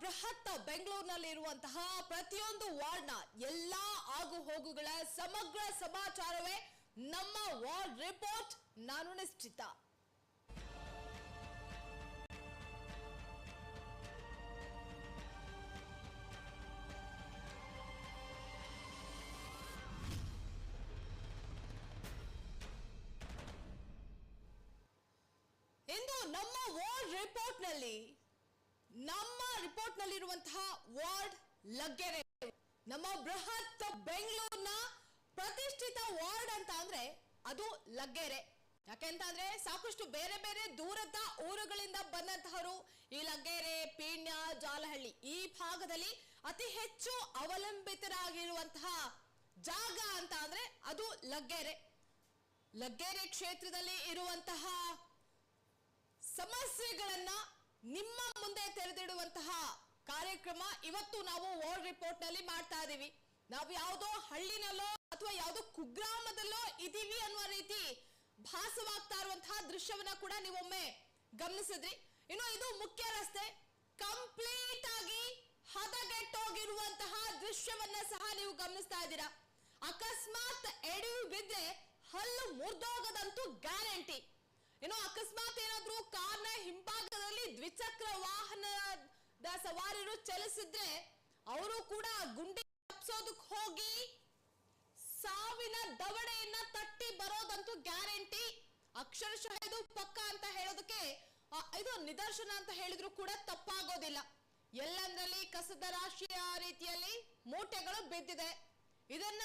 ಬೃಹತ್ ಬೆಂಗಳೂರಿನಲ್ಲಿರುವಂತಹ ಪ್ರತಿಯೊಂದು ವಾರ್ಡ್ನ ಎಲ್ಲಾ ಆಗು ಹೋಗುಗಳ ಸಮಗ್ರ ಸಮಾಚಾರವೇ ನಮ್ಮ ವಾರ್ಡ್ ರಿಪೋರ್ಟ್. ನಾನು ನಿಶ್ಚಿತ. ಇಂದು ನಮ್ಮ ವಾರ್ಡ್ ರಿಪೋರ್ಟ್ನಲ್ಲಿ ನಮ್ಮ ರಿಪೋರ್ಟ್ ನಲ್ಲಿರುವಂತಹ ವಾರ್ಡ್ ಲಗ್ಗೆರೆ. ನಮ್ಮ ಬೃಹತ್ ಬೆಂಗಳೂರಿನ ಪ್ರತಿಷ್ಠಿತ ವಾರ್ಡ್ ಅಂತ ಅಂದ್ರೆ ಅದು ಲಗ್ಗೆರೆ. ಯಾಕೆಂತಂದ್ರೆ ಸಾಕಷ್ಟು ಬೇರೆ ಬೇರೆ ದೂರದ ಊರುಗಳಿಂದ ಬಂದಂತಹವರು ಈ ಲಗ್ಗೆರೆ, ಪೀಣ್ಯ, ಜಾಲಹಳ್ಳಿ ಈ ಭಾಗದಲ್ಲಿ ಅತಿ ಹೆಚ್ಚು ಅವಲಂಬಿತರಾಗಿರುವಂತಹ ಜಾಗ ಅಂತ ಅಂದ್ರೆ ಅದು ಲಗ್ಗೆರೆ. ಲಗ್ಗೆರೆ ಕ್ಷೇತ್ರದಲ್ಲಿ ಇರುವಂತಹ ಸಮಸ್ಯೆಗಳನ್ನ ನಿಮ್ಮ ಮುಂದೆ ತೆರೆದಿಡುವಂತಹ ಕಾರ್ಯಕ್ರಮ ಇವತ್ತು ನಾವು ವರ್ಲ್ಡ್ ರಿಪೋರ್ಟ್ನಲ್ಲಿ ಮಾಡ್ತಾ ಇದೀವಿ. ನಾವು ಯಾವುದೋ ಹಳ್ಳಿನಲ್ಲೋ ಅಥವಾ ಯಾವುದೋ ಕುಗ್ರಾಮದಲ್ಲೋ ಇದೀವಿ ಅನ್ನುವ ರೀತಿ ಭಾಸವಾಗ್ತಾ ಇರುವಂತಹ ದೃಶ್ಯವನ್ನ ಕೂಡ ನೀವೊಮ್ಮೆ ಗಮನಿಸಿದ್ರಿ. ಇನ್ನು ಇದು ಮುಖ್ಯ ರಸ್ತೆ. ಕಂಪ್ಲೀಟ್ ಆಗಿ ಹದಗೆಟ್ಟೋಗಿರುವಂತಹ ದೃಶ್ಯವನ್ನ ಸಹ ನೀವು ಗಮನಿಸ್ತಾ ಇದ್ದೀರಾ. ಅಕಸ್ಮಾತ್ ಎಡವಿ ಬಿದ್ದೆ ಹಲ್ಲು ಮುರಿದೋಗದಂತೂ ಗ್ಯಾರಂಟಿ ಇನ್ನು ಅಕಸ್ಮಾತ್ ಏನಾದ್ರೂ ಕಾರ್ನ ಹಿಂಭಾಗದಲ್ಲಿ ದ್ವಿಚಕ್ರ ವಾಹನದ ಸವಾರರು ಚಲಿಸಿದ್ರೆ ಅವರು ಕೂಡ ಗುಂಡಿ ತಪ್ಪಿಸೋದಕ್ಕೆ ಹೋಗಿ ಸಾವಿನ ದವಡೆಯನ್ನ ತಟ್ಟಿ ಬರೋದಂತೂ ಗ್ಯಾರಂಟಿ. ಅಕ್ಷರಶಃ ಇದು ಪಕ್ಕ ಅಂತ ಹೇಳೋದಕ್ಕೆ ಇದು ನಿದರ್ಶನ ಅಂತ ಹೇಳಿದ್ರು ಕೂಡ ತಪ್ಪಾಗೋದಿಲ್ಲ. ಎಲ್ಲಂದ್ರಲ್ಲಿ ಕಸದ ರಾಶಿಯ ರೀತಿಯಲ್ಲಿ ಮೂಟೆಗಳು ಬಿದ್ದಿದೆ. ಇದನ್ನ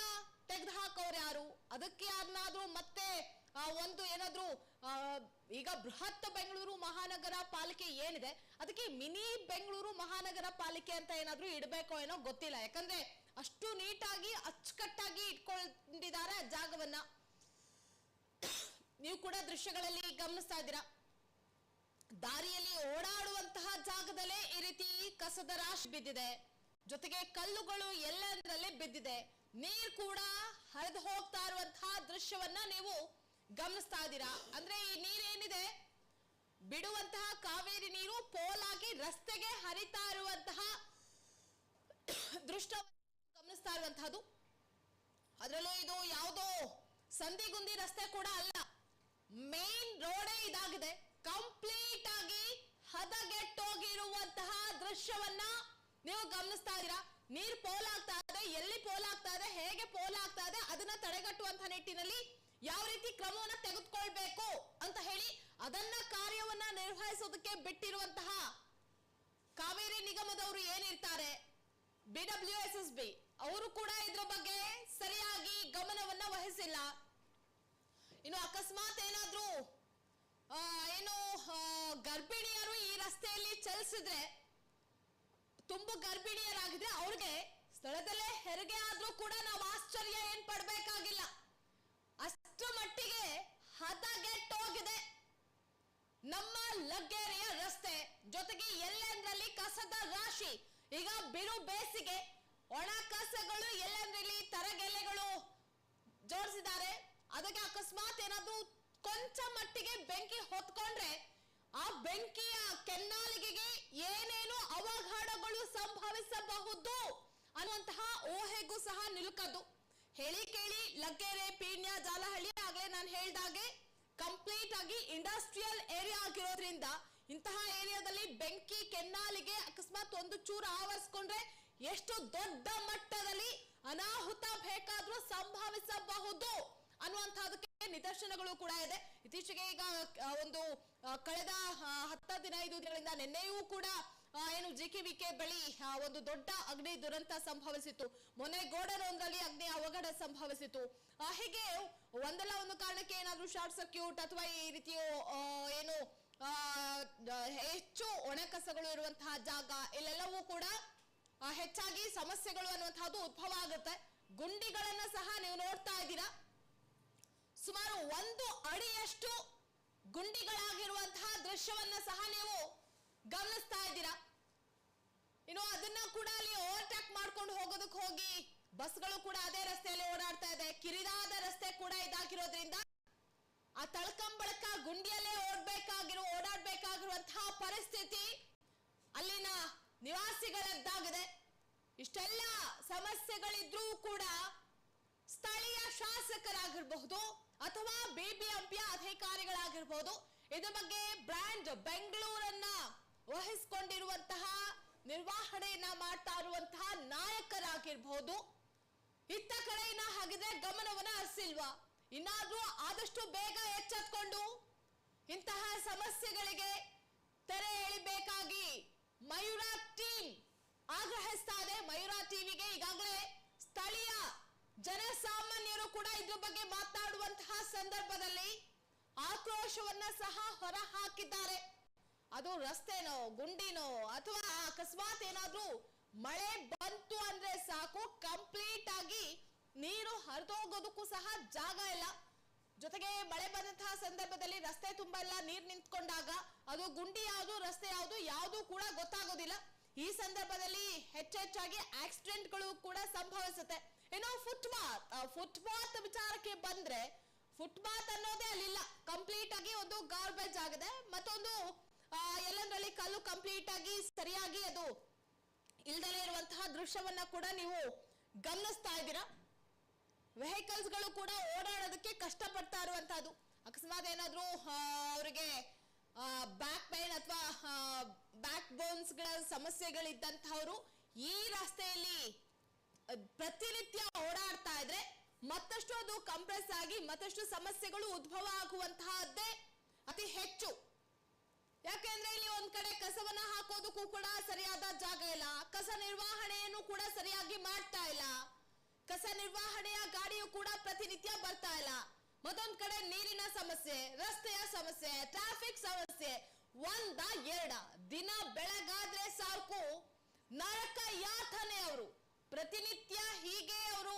ತೆಗೆದು ಹಾಕೋರು ಯಾರು? ಅದಕ್ಕೆ ಯಾರನ್ನಾದ್ರೂ ಮತ್ತೆ ಒಂದು ಏನಾದ್ರೂ ಈಗ ಬೃಹತ್ ಬೆಂಗಳೂರು ಮಹಾನಗರ ಪಾಲಿಕೆ ಏನಿದೆ, ಅದಕ್ಕೆ ಮಿನಿ ಬೆಂಗಳೂರು ಮಹಾನಗರ ಪಾಲಿಕೆ ಅಂತ ಏನಾದ್ರೂ ಇಡಬೇಕೋ ಏನೋ ಗೊತ್ತಿಲ್ಲ. ಯಾಕಂದ್ರೆ ಅಷ್ಟು ನೀಟಾಗಿ, ಅಚ್ಚುಕಟ್ಟಾಗಿ ಇಟ್ಕೊಂಡಿದ್ದಾರೆ ಜಾಗವನ್ನ. ನೀವು ಕೂಡ ದೃಶ್ಯಗಳಲ್ಲಿ ಗಮನಿಸ್ತಾ ಇದ್ದೀರಾ. ದಾರಿಯಲ್ಲಿ ಓಡಾಡುವಂತಹ ಜಾಗದಲ್ಲೇ ಈ ರೀತಿ ಕಸದ ರಾಶಿ ಬಿದ್ದಿದೆ. ಜೊತೆಗೆ ಕಲ್ಲುಗಳು ಎಲ್ಲದರಲ್ಲೇ ಬಿದ್ದಿದೆ. ನೀರ್ ಕೂಡ ಹರಿದು ಹೋಗ್ತಾ ಇರುವಂತಹ ದೃಶ್ಯವನ್ನ ನೀವು ಗಮನಿಸ್ತಾ ಇದ್ದೀರಾ? ಅಂದ್ರೆ ಈ ನೀರೇನಿದೆ? ಬಿಡುವಂತಹ ಕಾವೇರಿ ನೀರು ಪೋಲಾಗಿ ರಸ್ತೆಗೆ ಹರಿತಾ ಇರುವಂತಹ ದೃಷ್ಟ ಗಮನಿಸ್ತಾ ಇರುವಂತಹದ್ದು. ಅದರಲ್ಲೂ ಇದು ಯಾವುದೋ ಸಂದಿಗುಂದಿ ರಸ್ತೆ ಕೂಡ ಅಲ್ಲ. ಮೇನ್ ರೋಡೇ ಇದಾಗಿದೆ. ಕಂಪ್ಲೀಟ್ ಆಗಿ ಹದಗೆಟ್ಟೋಗಿರುವಂತಹ ದೃಶ್ಯವನ್ನ ನೀವು ಗಮನಿಸ್ತಾ ಇದ್ದೀರಾ? ನೀರ್ ಪೋಲಾಗ್ತಾ ಇದೆ. ಎಲ್ಲಿ ಪೋಲಾಗ್ತಾ ಇದೆ? ಹೇಗೆ ಪೋಲಾಗ್ತಾ ಇದೆ? ಅದನ್ನ ತಡೆಗಟ್ಟುವಂತಹ ನಿಟ್ಟಿನಲ್ಲಿ ಯಾವ ರೀತಿ ಕ್ರಮವನ್ನ ತೆಗೆದುಕೊಳ್ಬೇಕು ಅಂತ ಹೇಳಿ ಅದನ್ನ ಕಾರ್ಯವನ್ನ ನಿರ್ವಹಿಸೋದಕ್ಕೆ ಬಿಟ್ಟಿರುವಂತಹ ಕಾವೇರಿ ನಿಗಮದವರು ಏನಿರ್ತಾರೆ? ಬಿಡಬ್ಲ್ಯೂ ಎಸ್ ಎಸ್ ಬಿ ಅವರು ಕೂಡ ಇದ್ರ ಬಗ್ಗೆ ಸರಿಯಾಗಿ ಗಮನವನ್ನ ವಹಿಸಿಲ್ಲ. ಇನ್ನು ಅಕಸ್ಮಾತ್ ಏನಾದ್ರೂ ಏನು ಗರ್ಭಿಣಿಯರು ಈ ರಸ್ತೆಯಲ್ಲಿ ಚಲಿಸಿದ್ರೆ, ತುಂಬು ಗರ್ಭಿಣಿಯರಾಗಿದ್ರೆ ಅವ್ರಿಗೆ ಸ್ಥಳದಲ್ಲೇ ಹೆರಿಗೆ ಆದ್ರೂ ಕೂಡ ನಾವು ಆಶ್ಚರ್ಯ ಏನ್ ಪಡ್ಬೇಕಾಗಿಲ್ಲ. ಅಷ್ಟು ಮಟ್ಟಿಗೆ ಹದಗೆಟ್ಟೋಗಿದೆ ನಮ್ಮ ಲಗ್ಗೆರೆಯ ರಸ್ತೆ ಜೊತೆಗೆ ಎಲ್ಲೆಂದ್ರಲ್ಲಿ ಕಸದ ರಾಶಿ, ಈಗ ಬಿರು ಬೇಸಿಗೆ, ಒಣ ಕಸಗಳು ಎಲ್ಲೆಂದ್ರಲ್ಲಿ ತರಗೆಲೆಗಳು ಜೋಡಿಸಿದ್ದಾರೆ ಅದಕ್ಕೆ ಅಕಸ್ಮಾತ್ ಏನಾದ್ರೂ ಕೊಂಚ ಮಟ್ಟಿಗೆ ಬೆಂಕಿ ಹೊತ್ಕೊಂಡ್ರೆ ಆ ಬೆಂಕಿಯ ಕೆನ್ನಾಲಿಗೆಗೆ ಏನೇನು ಅವಘಡಗಳು ಸಂಭವಿಸಬಹುದು ಅನ್ನುವಂತಹ ಊಹೆಗೂ ಸಹ ನಿಲುಕದ್ದು. ಹೇಳಿ ಕೇಳಿ ಲಗ್ಗೆರೆ ಪೀಣ್ಯ, ಜಾಲಹಳ್ಳಿ ಆಗ್ಲೇ ನಾನು ಹೇಳ್ದಾಗೆ ಕಂಪ್ಲೀಟ್ ಆಗಿ ಇಂಡಸ್ಟ್ರಿಯಲ್ ಏರಿಯಾ ಆಗಿರೋದ್ರಿಂದ ಇಂತಹ ಏರಿಯಾದಲ್ಲಿ ಬೆಂಕಿ, ಕೆನ್ನಾಲಿಗೆ ಅಕಸ್ಮಾತ್ ಒಂದು ಚೂರು ಆವರಿಸ್ಕೊಂಡ್ರೆ ಎಷ್ಟು ದೊಡ್ಡ ಮಟ್ಟದಲ್ಲಿ ಅನಾಹುತ ಬೇಕಾದ್ರೂ ಸಂಭವಿಸಬಹುದು ಅನ್ನುವಂತಹದಕ್ಕೆ ನಿದರ್ಶನಗಳು ಕೂಡ ಇದೆ. ಇತ್ತೀಚೆಗೆ ಈಗ ಒಂದು ಕಳೆದ ಹತ್ತ ದಿನೈದು ದಿನಗಳಿಂದ ನಿನ್ನೆಯೂ ಕೂಡ ಏನು ಜಿ ಕೆ ವಿ ಕೆ ಬಳಿ ಒಂದು ದೊಡ್ಡ ಅಗ್ನಿ ದುರಂತ ಸಂಭವಿಸಿತ್ತು. ಮೊನ್ನೆ ಗೋಡನೊಂದರಲ್ಲಿ ಅಗ್ನಿ ಅವಘಡ ಸಂಭವಿಸಿತು ಆ, ಹೀಗೆ ಒಂದಲ್ಲ ಒಂದು ಕಾರಣಕ್ಕೆ ಏನಾದ್ರೂ ಶಾರ್ಟ್ ಸರ್ಕ್ಯೂಟ್ ಅಥವಾ ಈ ರೀತಿಯ ಏನು ಹೆಚ್ಚು ಒಣಕಸಗಳು ಇರುವಂತಹ ಜಾಗ ಇಲ್ಲೆಲ್ಲವೂ ಕೂಡ ಹೆಚ್ಚಾಗಿ ಸಮಸ್ಯೆಗಳು ಅನ್ನುವಂತಹದ್ದು ಉದ್ಭವ ಆಗುತ್ತೆ. ಗುಂಡಿಗಳನ್ನ ಸಹ ನೀವು ನೋಡ್ತಾ ಇದ್ದೀರಾ. ಸುಮಾರು ಒಂದು ಅಡಿಯಷ್ಟು ಗುಂಡಿಗಳಾಗಿರುವಂತಹ ದೃಶ್ಯವನ್ನ ಸಹ ನೀವು ಗಮನಿಸ್ತಾ ಇದ್ದೀರಾ. ಇನ್ನು ಅದನ್ನ ಕೂಡ ಅಲ್ಲಿ ಓವರ್ಟೇಕ್ ಮಾಡ್ಕೊಂಡು ಹೋಗೋದಕ್ಕೆ ಹೋಗಿ ಬಸ್ಗಳು ಕೂಡ ಅದೇ ರಸ್ತೆಯಲ್ಲಿ ಓಡಾಡ್ತಾ ಇದೆ. ಕಿರಿದಾದ ರಸ್ತೆ ಕೂಡ ಇದಾಗಿರೋದ್ರಿಂದ ಆ ತಳ್ಕಂಬಳಕ ಗುಂಡಿಯಲ್ಲೇ ಓಡ್ಬೇಕಾಗಿರೋ, ಓಡಾಡ್ಬೇಕಾಗಿರುವಂತಹ ಪರಿಸ್ಥಿತಿ ಅಲ್ಲಿನ ನಿವಾಸಿಗಳದ್ದಾಗಿದೆ. ಇಷ್ಟೆಲ್ಲ ಸಮಸ್ಯೆಗಳಿದ್ರೂ ಕೂಡ ಸ್ಥಳೀಯ ಶಾಸಕರಾಗಿರಬಹುದು ಅಥವಾ ಬಿಬಿಎಂಪಿಯ ಅಧಿಕಾರಿಗಳಾಗಿರ್ಬೋದು ಇದರ ಬಗ್ಗೆ ಬ್ರ್ಯಾಂಡ್ ಬೆಂಗಳೂರನ್ನ ವಹಿಸಿಕೊಂಡಿರುವಂತಹ ನಿರ್ವಹಣೆಯನ್ನ ಮಾಡ್ತಾ ಇರುವಂತಹ ನಾಯಕರಾಗಿರ್ಬಹುದು ಇತ್ತ ಕಡೆಯನ್ನ ಹಾಗಿದ್ರೆ ಗಮನವನ್ನ ಹರಿಸಿಲ್ವಾ? ಇನ್ನಾದ್ರೂ ಆದಷ್ಟು ಬೇಗ ಎಚ್ಚೆತ್ಕೊಂಡು ಇಂತಹ ಸಮಸ್ಯೆಗಳಿಗೆ ತೆರೆ ಎಳಿಬೇಕಾಗಿ ಮಯೂರ ಟೀಮ್ ಆಗ್ರಹಿಸ್ತಾ ಇದೆ ಮಯೂರ ಟಿವಿಗೆ ಈಗಾಗಲೇ ಸ್ಥಳೀಯ ಜನಸಾಮಾನ್ಯರು ಕೂಡ ಇದ್ರ ಬಗ್ಗೆ ಮಾತನಾಡುವಂತಹ ಸಂದರ್ಭದಲ್ಲಿ ಆಕ್ರೋಶವನ್ನ ಸಹ ಹೊರ ಹಾಕಿದ್ದಾರೆ ಅದು ರಸ್ತೆನೋ, ಗುಂಡಿನೋ ಅಥವಾ ಅಕಸ್ಮಾತ್ ಏನಾದ್ರೂ ಮಳೆ ಬಂತು ಅಂದ್ರೆ ಸಾಕು ಕಂಪ್ಲೀಟ್ ಆಗಿ ನೀರು ಹರಿದೋಗೋದಕ್ಕೂ ಸಹ ಜಾಗ ಇಲ್ಲ. ಜೊತೆಗೆ ಮಳೆ ಬಂದಂತಹ ಸಂದರ್ಭದಲ್ಲಿ ರಸ್ತೆ ತುಂಬಾ ಇಲ್ಲ, ನೀರ್ ನಿಂತ್ಕೊಂಡಾಗ. ಅದು ಗುಂಡಿ ಯಾವುದು, ರಸ್ತೆ ಯಾವುದು ಯಾವುದು ಕೂಡ ಗೊತ್ತಾಗೋದಿಲ್ಲ. ಈ ಸಂದರ್ಭದಲ್ಲಿ ಹೆಚ್ಚೆಚ್ಚಾಗಿ ಆಕ್ಸಿಡೆಂಟ್ಗಳು ಕೂಡ ಸಂಭವಿಸುತ್ತೆ. ಇನ್ನು ಫುಟ್ಪಾತ್ ಫುಟ್ಪಾತ್ ವಿಚಾರಕ್ಕೆ ಬಂದ್ರೆ ಫುಟ್ಪಾತ್ ಅನ್ನೋದೇ ಅಲ್ಲಿಲ್ಲ. ಕಂಪ್ಲೀಟ್ ಆಗಿ ಒಂದು ಗಾರ್ಬೇಜ್ ಆಗಿದೆ. ಮತ್ತೊಂದು ಎಲ್ಲಂದ್ರಲ್ಲಿ ಕಲ್ಲು ಕಂಪ್ಲೀಟ್ ಆಗಿ ಸರಿಯಾಗಿ ಅದು ಇಲ್ದಲೇ ಇರುವಂತಹ ದೃಶ್ಯವನ್ನ ಕೂಡ ನೀವು ಗಮನಿಸ್ತಾ ಇದ್ದೀರಾ? ವೆಹಿಕಲ್ಸ್ಗಳು ಕೂಡ ಓಡಾಡೋದಕ್ಕೆ ಕಷ್ಟ ಪಡ್ತಾ ಇರುವಂತಹದ್ದು. ಅಕಸ್ಮಾತ್ ಏನಾದ್ರೂ ಅವರಿಗೆ ಬ್ಯಾಕ್ ಪೈನ್ ಅಥವಾ ಬ್ಯಾಕ್ ಬೋನ್ಸ್ಗಳ ಸಮಸ್ಯೆಗಳಿದ್ದಂತಹವರು ಈ ರಸ್ತೆಯಲ್ಲಿ ಪ್ರತಿನಿತ್ಯ ಓಡಾಡ್ತಾ ಇದ್ರೆ ಮತ್ತಷ್ಟು ಅದು ಕಂಪ್ರೆಸ್ ಆಗಿ ಮತ್ತಷ್ಟು ಸಮಸ್ಯೆಗಳು ಉದ್ಭವ ಆಗುವಂತಹದ್ದೇ ಅತಿ ಹೆಚ್ಚು. ಯಾಕೆಂದ್ರೆ ಇಲ್ಲಿ ಒಂದ್ ಕಡೆ ಕಸವನ್ನ ಹಾಕೋದಕ್ಕೂ ಕೂಡ ಸರಿಯಾದ ಜಾಗ ಇಲ್ಲ. ಕಸ ನಿರ್ವಹಣೆಯನ್ನು ಕೂಡ ಸರಿಯಾಗಿ ಮಾಡ್ತಾ ಇಲ್ಲ. ಕಸ ನಿರ್ವಹಣೆಯ ಗಾಡಿಯು ಕೂಡ ಪ್ರತಿನಿತ್ಯ ಬರ್ತಾ ಇಲ್ಲ. ಮತ್ತೊಂದ್ ಕಡೆ ನೀರಿನ ಸಮಸ್ಯೆ, ರಸ್ತೆಯ ಸಮಸ್ಯೆ ಟ್ರಾಫಿಕ್ ಸಮಸ್ಯೆ, ಒಂದ ಎರಡ. ದಿನ ಬೆಳಗಾದ್ರೆ ಸಾಕು. ನರಕ ಯಾತನೆ ಅವರು. ಪ್ರತಿನಿತ್ಯ ಹೀಗೆ ಅವರು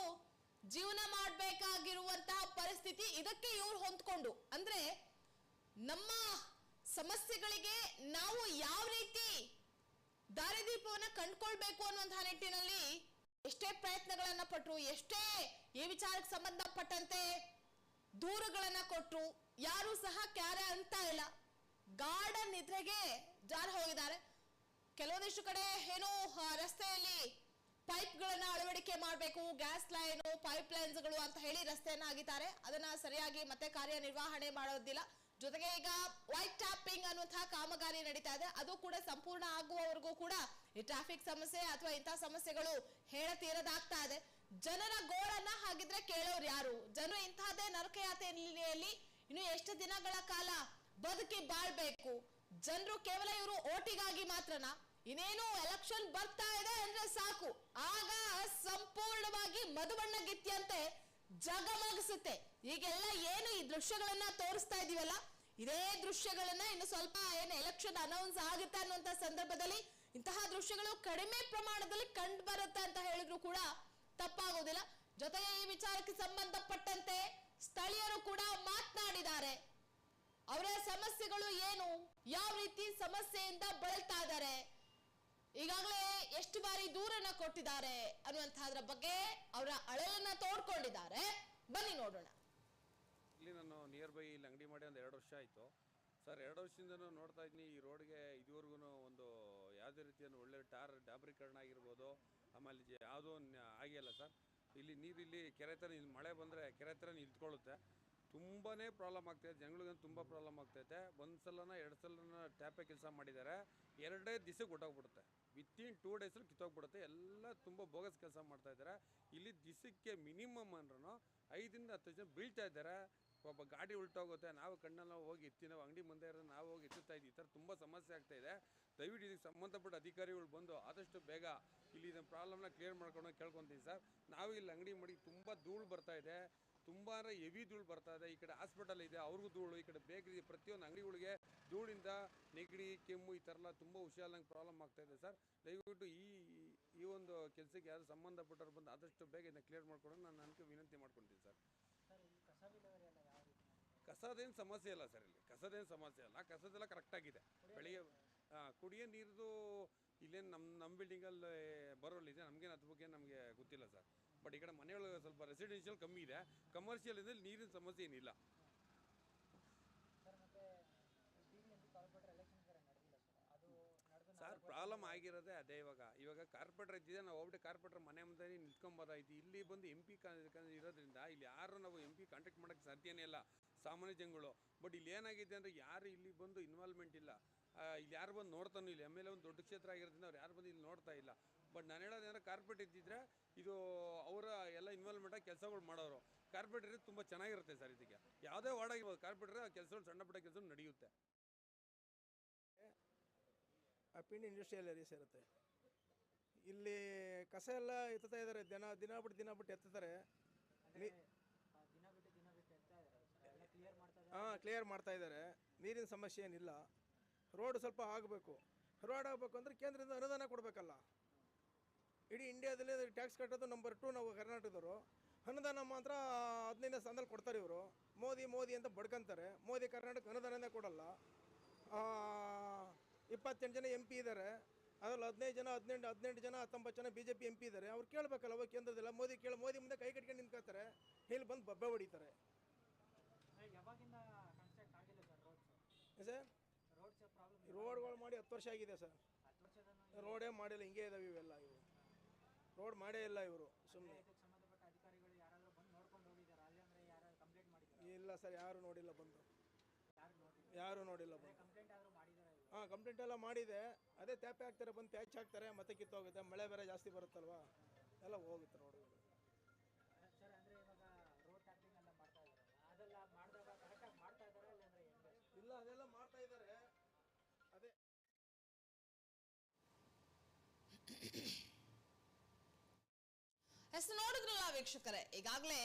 ಜೀವನ ಮಾಡಬೇಕಾಗಿರುವಂತಹ ಪರಿಸ್ಥಿತಿ ಇದಕ್ಕೆ ಇವ್ರು ಹೊಂದ್ಕೊಂಡು. ಅಂದ್ರೆ ನಮ್ಮ ಸಮಸ್ಯೆಗಳಿಗೆ ನಾವು ಯಾವ ರೀತಿ ದಾರಿದೀಪವನ್ನ ಕಂಡ್ಕೊಳ್ಬೇಕು ಅನ್ನುವಂತಹ ನಿಟ್ಟಿನಲ್ಲಿ ಎಷ್ಟೇ ಪ್ರಯತ್ನಗಳನ್ನ ಪಟ್ರು, ಎಷ್ಟೇ ಈ ವಿಚಾರಕ್ಕೆ ಸಂಬಂಧಪಟ್ಟಂತೆ ದೂರುಗಳನ್ನ ಕೊಟ್ರು, ಯಾರು ಸಹ ಕ್ಯಾರೆ ಅಂತ ಇಲ್ಲ. ಗಾಢ ನಿದ್ರೆಗೆ ಜಾರ ಹೋಗಿದ್ದಾರೆ. ಕೆಲವೊಂದಿಷ್ಟು ಕಡೆ ಏನೋ ರಸ್ತೆಯಲ್ಲಿ ಪೈಪ್ಗಳನ್ನ ಅಳವಡಿಕೆ ಮಾಡಬೇಕು, ಗ್ಯಾಸ್ ಲೈನು ಪೈಪ್ ಲೈನ್ಸ್ಗಳು ಅಂತ ಹೇಳಿ ರಸ್ತೆಯನ್ನ ಆಗಿದ್ದಾರೆ. ಅದನ್ನ ಸರಿಯಾಗಿ ಮತ್ತೆ ಕಾರ್ಯನಿರ್ವಹಣೆ ಮಾಡೋದಿಲ್ಲ. ಜೊತೆಗೆ ಈಗ ವೈಟ್ ಟ್ಯಾಪಿಂಗ್ ಅನ್ನುವಂತಹ ಕಾಮಗಾರಿ ನಡೀತಾ ಇದೆ. ಅದು ಕೂಡ ಸಂಪೂರ್ಣ ಆಗುವವರೆಗೂ ಕೂಡ ಈ ಟ್ರಾಫಿಕ್ ಸಮಸ್ಯೆ ಅಥವಾ ಇಂತಹ ಸಮಸ್ಯೆಗಳು ಹೇಳತೀರದಾಗ್ತಾ ಇದೆ. ಜನರ ಗೋಳನ್ನ ಹಾಗಿದ್ರೆ ಕೇಳೋರು ಯಾರು? ಜನರು ಇಂತಹದೇ ನರಕಯಾತನೆಯಲ್ಲಿ ಇನ್ನು ಎಷ್ಟು ದಿನಗಳ ಕಾಲ ಬದುಕಿ ಬಾಳ್ಬೇಕು? ಜನರು ಕೇವಲ ಇವರು ಓಟಿಗಾಗಿ ಮಾತ್ರನಾ? ಇನ್ನೇನು ಎಲೆಕ್ಷನ್ ಬರ್ತಾ ಇದೆ ಅಂದ್ರೆ ಸಾಕು. ಆಗ ಸಂಪೂರ್ಣವಾಗಿ ಮಧುಬಣ್ಣ ಗಿತ್ತಿಯಂತೆ ಜಗಮಗಿಸುತ್ತೆ. ಈಗೆಲ್ಲ ಏನು ಈ ದೃಶ್ಯಗಳನ್ನ ತೋರಿಸ್ತಾ ಇದೀವಲ್ಲ? ಇದೇ ದೃಶ್ಯಗಳನ್ನ ಇನ್ನು ಸ್ವಲ್ಪ ಏನು ಎಲೆಕ್ಷನ್ ಅನೌನ್ಸ್ ಆಗುತ್ತೆ ಅನ್ನುವಂತ ಸಂದರ್ಭದಲ್ಲಿ ಇಂತಹ ದೃಶ್ಯಗಳು ಕಡಿಮೆ ಪ್ರಮಾಣದಲ್ಲಿ ಕಂಡು ಬರುತ್ತೆ ಅಂತ ಹೇಳಿದ್ರು ಕೂಡ ತಪ್ಪಾಗೋದಿಲ್ಲ. ಜೊತೆಗೆ ಈ ವಿಚಾರಕ್ಕೆ ಸಂಬಂಧಪಟ್ಟಂತೆ ಸ್ಥಳೀಯರು ಕೂಡ ಮಾತನಾಡಿದ್ದಾರೆ. ಅವರ ಸಮಸ್ಯೆಗಳು ಏನು? ಯಾವ ರೀತಿ ಸಮಸ್ಯೆಯಿಂದ ಬಳಲ್ತಾ ಇದ್ದಾರೆ? ಈಗಾಗಲೇ ಎಷ್ಟು ಬಾರಿ ದೂರನ್ನ ಕೊಟ್ಟಿದ್ದಾರೆ ಅನ್ನುವಂತಹದ್ರ ಬಗ್ಗೆ ಅವರ ಅಳಲನ್ನ ತೋಡ್ಕೊಂಡಿದ್ದಾರೆ. ಬನ್ನಿ ನೋಡೋಣ. ಬೈ ಇಲ್ಲಿ ಅಂಗಡಿ ಮಾಡಿ ಒಂದು ಎರಡು ವರ್ಷ ಆಯಿತು. ಸರ್, ಎರಡು ವರ್ಷದಿಂದ ನೋಡ್ತಾ ಇದ್ದೀನಿ, ಈ ರೋಡ್ಗೆ ಇದುವರೆಗೂ ಒಂದು ಯಾವುದೇ ರೀತಿಯ ಒಳ್ಳೆ ಟಾರ್ ಡಾಬ್ರೀಕರಣ ಆಗಿರ್ಬೋದು, ಆಮೇಲೆ ಯಾವುದೂ ಆಗಿಲ್ಲ ಸರ್. ಇಲ್ಲಿ ನೀರು ಇಲ್ಲಿ ಕೆರೆ ಥರ ಇಲ್ಲಿ ಮಳೆ ಬಂದರೆ ಕೆರೆ ಥರ ನಿಂತ್ಕೊಳ್ಳುತ್ತೆ. ತುಂಬಾ ಪ್ರಾಬ್ಲಮ್ ಆಗ್ತಾಯಿದೆ ಜನಗಳಿಗಂತೂ ತುಂಬ ಪ್ರಾಬ್ಲಮ್ ಆಗ್ತೈತೆ. ಒಂದು ಸಲನ ಎರಡು ಸಲನ ಟ್ಯಾಪೆ ಕೆಲಸ ಮಾಡಿದ್ದಾರೆ ಎರಡೇ ದಿವಸಕ್ಕೆ ಹೊಟ್ಟೋಗ್ಬಿಡುತ್ತೆ ವಿತಿನ್ ಟೂ ಡೇಸಲ್ಲಿ ಕಿತ್ತೋಗ್ಬಿಡುತ್ತೆ. ಎಲ್ಲ ತುಂಬ ಬೋಗಸ್ ಕೆಲಸ ಮಾಡ್ತಾ ಇದ್ದಾರೆ ಇಲ್ಲಿ ದಿಸಕ್ಕೆ ಮಿನಿಮಮ್ ಅಂದ್ರೂ ಐದರಿಂದ ಹತ್ತು ಜನ ಬೀಳ್ತಾ ಇದ್ದಾರೆ ಒಬ್ಬ ಗಾಡಿ ಉಲ್ಟೋಗುತ್ತೆ. ನಾವು ಕಣ್ಣಲ್ಲಿ ನಾವು ಹೋಗಿ ಎತ್ತಿ, ನಾವು ಅಂಗಡಿ ಮುಂದೆ ಇರೋದು, ನಾವು ಹೋಗಿ ಎತ್ತುತ್ತಾ ಇದ್ದೀವಿ. ಈ ಥರ ತುಂಬ ಸಮಸ್ಯೆ ಆಗ್ತಾ ಇದೆ. ದಯವಿಟ್ಟು ಇದಕ್ಕೆ ಸಂಬಂಧಪಟ್ಟ ಅಧಿಕಾರಿಗಳು ಬಂದು ಆದಷ್ಟು ಬೇಗ ಇಲ್ಲಿ ಇದನ್ನು ಪ್ರಾಬ್ಲಮ್ನ ಕ್ಲಿಯರ್ ಮಾಡ್ಕೊಂಡು ಕೇಳ್ಕೊತೀವಿ ಸರ್. ನಾವು ಇಲ್ಲಿ ಅಂಗಡಿ ಮಾಡಿ ತುಂಬ ಧೂಳು ಬರ್ತಾ ಇದೆ. ತುಂಬ ಹೆವಿ ಧೂಳು ಬರ್ತಾ ಇದೆ. ಈ ಕಡೆ ಹಾಸ್ಪಿಟಲ್ ಇದೆ ಅವ್ರಿಗೂ ಧೂಳು ಈ ಕಡೆ ಬೇಕರಿ ಪ್ರತಿಯೊಂದು ಅಂಗಡಿಗಳಿಗೆ ಧೂಳಿಂದ ನೆಗಡಿ ಕೆಮ್ಮು ಈ ಥರ ಎಲ್ಲ ತುಂಬ ಹುಷಾರಂಗೆ ಪ್ರಾಬ್ಲಮ್ ಆಗ್ತಾ ಇದೆ ಸರ್. ದಯವಿಟ್ಟು ಈ ಈ ಒಂದು ಕೆಲಸಕ್ಕೆ ಯಾರು ಸಂಬಂಧಪಟ್ಟವ್ರು ಬಂದು ಆದಷ್ಟು ಬೇಗ ಇದನ್ನ ಕ್ಲಿಯರ್ ಮಾಡ್ಕೊಂಡು ನಾನು ನನಗೆ ವಿನಂತಿ ಮಾಡ್ಕೊಂತೀನಿ ಸರ್. ಕಸದೇನು ಸಮಸ್ಯೆ ಇಲ್ಲ ಸರ್ ಇಲ್ಲಿ. ಕಸದೇನು ಸಮಸ್ಯೆ ಇಲ್ಲ. ಕಸದೆಲ್ಲ ಕರೆಕ್ಟಾಗಿದೆ ಬೆಳಿಗ್ಗೆ ಕುಡಿಯೋ ನೀರದು ಇಲ್ಲೇನು ನಮ್ಮ ನಮ್ಮ ಬಿಲ್ಡಿಂಗಲ್ಲಿ ಬರೋಲ್ಲ ಇದೆ ನಮಗೇನು ಅದ್ರ ಬಗ್ಗೆ ನಮಗೆ ಗೊತ್ತಿಲ್ಲ ಸರ್. ಬಟ್ ಈ ಕಡೆ ಮನೆಯೊಳಗೆ ಸ್ವಲ್ಪ ರೆಸಿಡೆನ್ಷಿಯಲ್ ಕಮ್ಮಿ ಇದೆ. ಕಮರ್ಷಿಯಲ್ ಇದೆ ನೀರಿನ ಸಮಸ್ಯೆ ಏನಿಲ್ಲ. ಸರ್ ಪ್ರಾಬ್ಲಮ್ ಪ್ರಾಬ್ಲಮ್ ಆಗಿರೋದೇ ಅದೇ ಇವಾಗ. ಇವಾಗ ಕಾರ್ಪೊರೇಟರ್ ಇದ್ದಿದೆ ನಾವು ಹೋಗ್ಬಿಟ್ಟು ಕಾರ್ಪೊರೇಟರ್ ಮನೆ ಮುಂದೆ ನಿಂತ್ಕೊಂಬೋದಾಯ್ತು. ಇಲ್ಲಿ ಬಂದು ಎಂ ಪಿ ಇರೋದ್ರಿಂದ ಇಲ್ಲಿ ಯಾರು ನಾವು ಎಂ ಪಿ ಕಾಂಟ್ಯಾಕ್ಟ್ ಮಾಡೋಕ್ಕೆ ಸಾಧ್ಯನೇ ಇಲ್ಲ. ಸಾಮಾನ್ಯ ಜನಗಳು. ಬಟ್ ಇಲ್ಲಿ ಏನಾಗಿದೆ ಅಂದರೆ ಯಾರು ಇಲ್ಲಿ ಬಂದು ಇನ್ವಾಲ್ವ್ಮೆಂಟ್ ಇಲ್ಲ. ಇಲ್ಲಿ ಯಾರು ಬಂದು ನೋಡ್ತಾನೂ ಇಲ್ಲ. ಎಂ ಎಲ್ ಎ ಒಂದು ದೊಡ್ಡ ಕ್ಷೇತ್ರ ಆಗಿರೋದ್ರಿಂದ ಅವ್ರು ಯಾರು ಬಂದು ಇಲ್ಲಿ ನೋಡ್ತಾ ಇಲ್ಲ. ಬಟ್ ನಾನು ಹೇಳೋದೇನಂದ್ರೆ ಕಾರ್ಪೊರೇಟ್ ಇದ್ದಿದ್ರೆ ಇದು ಅವರ ಎಲ್ಲ ಇನ್ವಾಲ್ವ್ಮೆಂಟಾಗಿ ಕೆಲಸಗಳು ಮಾಡೋರು. ಕಾರ್ಪೊರೇಟರ್ ತುಂಬ ಚೆನ್ನಾಗಿರುತ್ತೆ ಸರ್ ಇದಕ್ಕೆ. ಯಾವುದೇ ವಾರ್ಡ್ ಆಗಿರ್ಬೋದು. ಕಾರ್ಪೊರೇಟರ್ ಆ ಕೆಲಸಗಳು ಸಣ್ಣ ಪುಟ್ಟ ಕೆಲಸ ನಡೆಯುತ್ತೆ. ಪಿಂಡಿ ಇಂಡಸ್ಟ್ರಿಯಲ್ ಏರಿಯಾಸ್ ಇರುತ್ತೆ ಇಲ್ಲಿ ಕಸ ಎಲ್ಲ ಎತ್ತುತ್ತಾ ಇದ್ದಾರೆ. ದಿನ ದಿನ ಬಿಟ್ಟು ದಿನ ಬಿಟ್ಟು ಎತ್ತಾರೆ. ಹಾಂ ಕ್ಲಿಯರ್ ಮಾಡ್ತಾ ಇದ್ದಾರೆ. ನೀರಿನ ಸಮಸ್ಯೆ ಏನಿಲ್ಲ. ರೋಡ್ ಸ್ವಲ್ಪ ಆಗಬೇಕು ರೋಡ್ ಆಗಬೇಕು ಅಂದರೆ ಕೇಂದ್ರದಿಂದ ಅನುದಾನ ಕೊಡಬೇಕಲ್ಲ. ಇಡೀ ಇಂಡಿಯಾದಲ್ಲಿ ಟ್ಯಾಕ್ಸ್ ಕಟ್ಟೋದು ನಂಬರ್ ಟು ನಾವು ಕರ್ನಾಟಕದವರು. ಅನುದಾನ ಮಾತ್ರ ಹದಿನೈದನೇ ಸ್ಥಾನದಲ್ಲಿ ಕೊಡ್ತಾರೆ ಇವರು. ಮೋದಿ ಮೋದಿ ಅಂತ ಬಡ್ಕಂತಾರೆ. ಮೋದಿ ಕರ್ನಾಟಕ ಅನುದಾನನೇ ಕೊಡಲ್ಲ. ಇಪ್ಪತ್ತೆಂಟು ಜನ ಎಂ ಪಿ ಇದ್ದಾರೆ ಅದ್ರಲ್ಲಿ ಹದಿನೈದು ಜನ ಹದಿನೆಂಟು ಹದಿನೆಂಟು ಜನ ಹತ್ತೊಂಬತ್ತು ಜನ B J P M P ಇದ್ದಾರೆ ಅವ್ರು ಕೇಳಬೇಕಲ್ಲ ಅವಾಗ ಕೇಂದ್ರದಲ್ಲ ಮೋದಿ ಕೇಳಿ ಮೋದಿ ಮುಂದೆ ಕೈ ಕಟ್ಕೊಂಡು ನಿಂತ್ಕೋತಾರೆ ಇಲ್ಲಿ ಬಂದು ಬಬ್ಬೆ ಹೊಡಿತಾರೆ. ಸರ್? ರೋಡ್ಗಳು ಮಾಡಿ ಹತ್ತು ವರ್ಷ ಆಗಿದೆ ಸರ್. ರೋಡೇ ಮಾಡಿಲ್ಲ ಹಿಂಗೆ ಇದಾವೆ ಇವೆಲ್ಲ ಇವು. ರೋಡ್ ಮಾಡೇ ಇಲ್ಲ ಇವರು ಸುಮ್ಮನೆ ಇಲ್ಲ ಸರ್ ಯಾರು ನೋಡಿಲ್ಲ ಬಂದು. ಯಾರು ನೋಡಿಲ್ಲ? ಬಂದು. ಹಾಂ ಕಂಪ್ಲೇಂಟ್ ಎಲ್ಲ ಮಾಡಿದೆ. ಅದೇ ತ್ಯಾಪೆ ಹಾಕ್ತಾರೆ ಬಂದು ಪ್ಯಾಚ್ ಹಾಕ್ತಾರೆ ಮತ್ತೆ ಕಿತ್ತೋಗುತ್ತೆ. ಮಳೆ ಬೇರೆ ಜಾಸ್ತಿ ಬರುತ್ತಲ್ವಾ? ಎಲ್ಲ ಹೋಗುತ್ತೆ ರೋಡ್ಗಳು ಎಸ್ ನೋಡಿದ್ರಲ್ಲ ವೀಕ್ಷಕರೇ. ಈಗಾಗಲೇ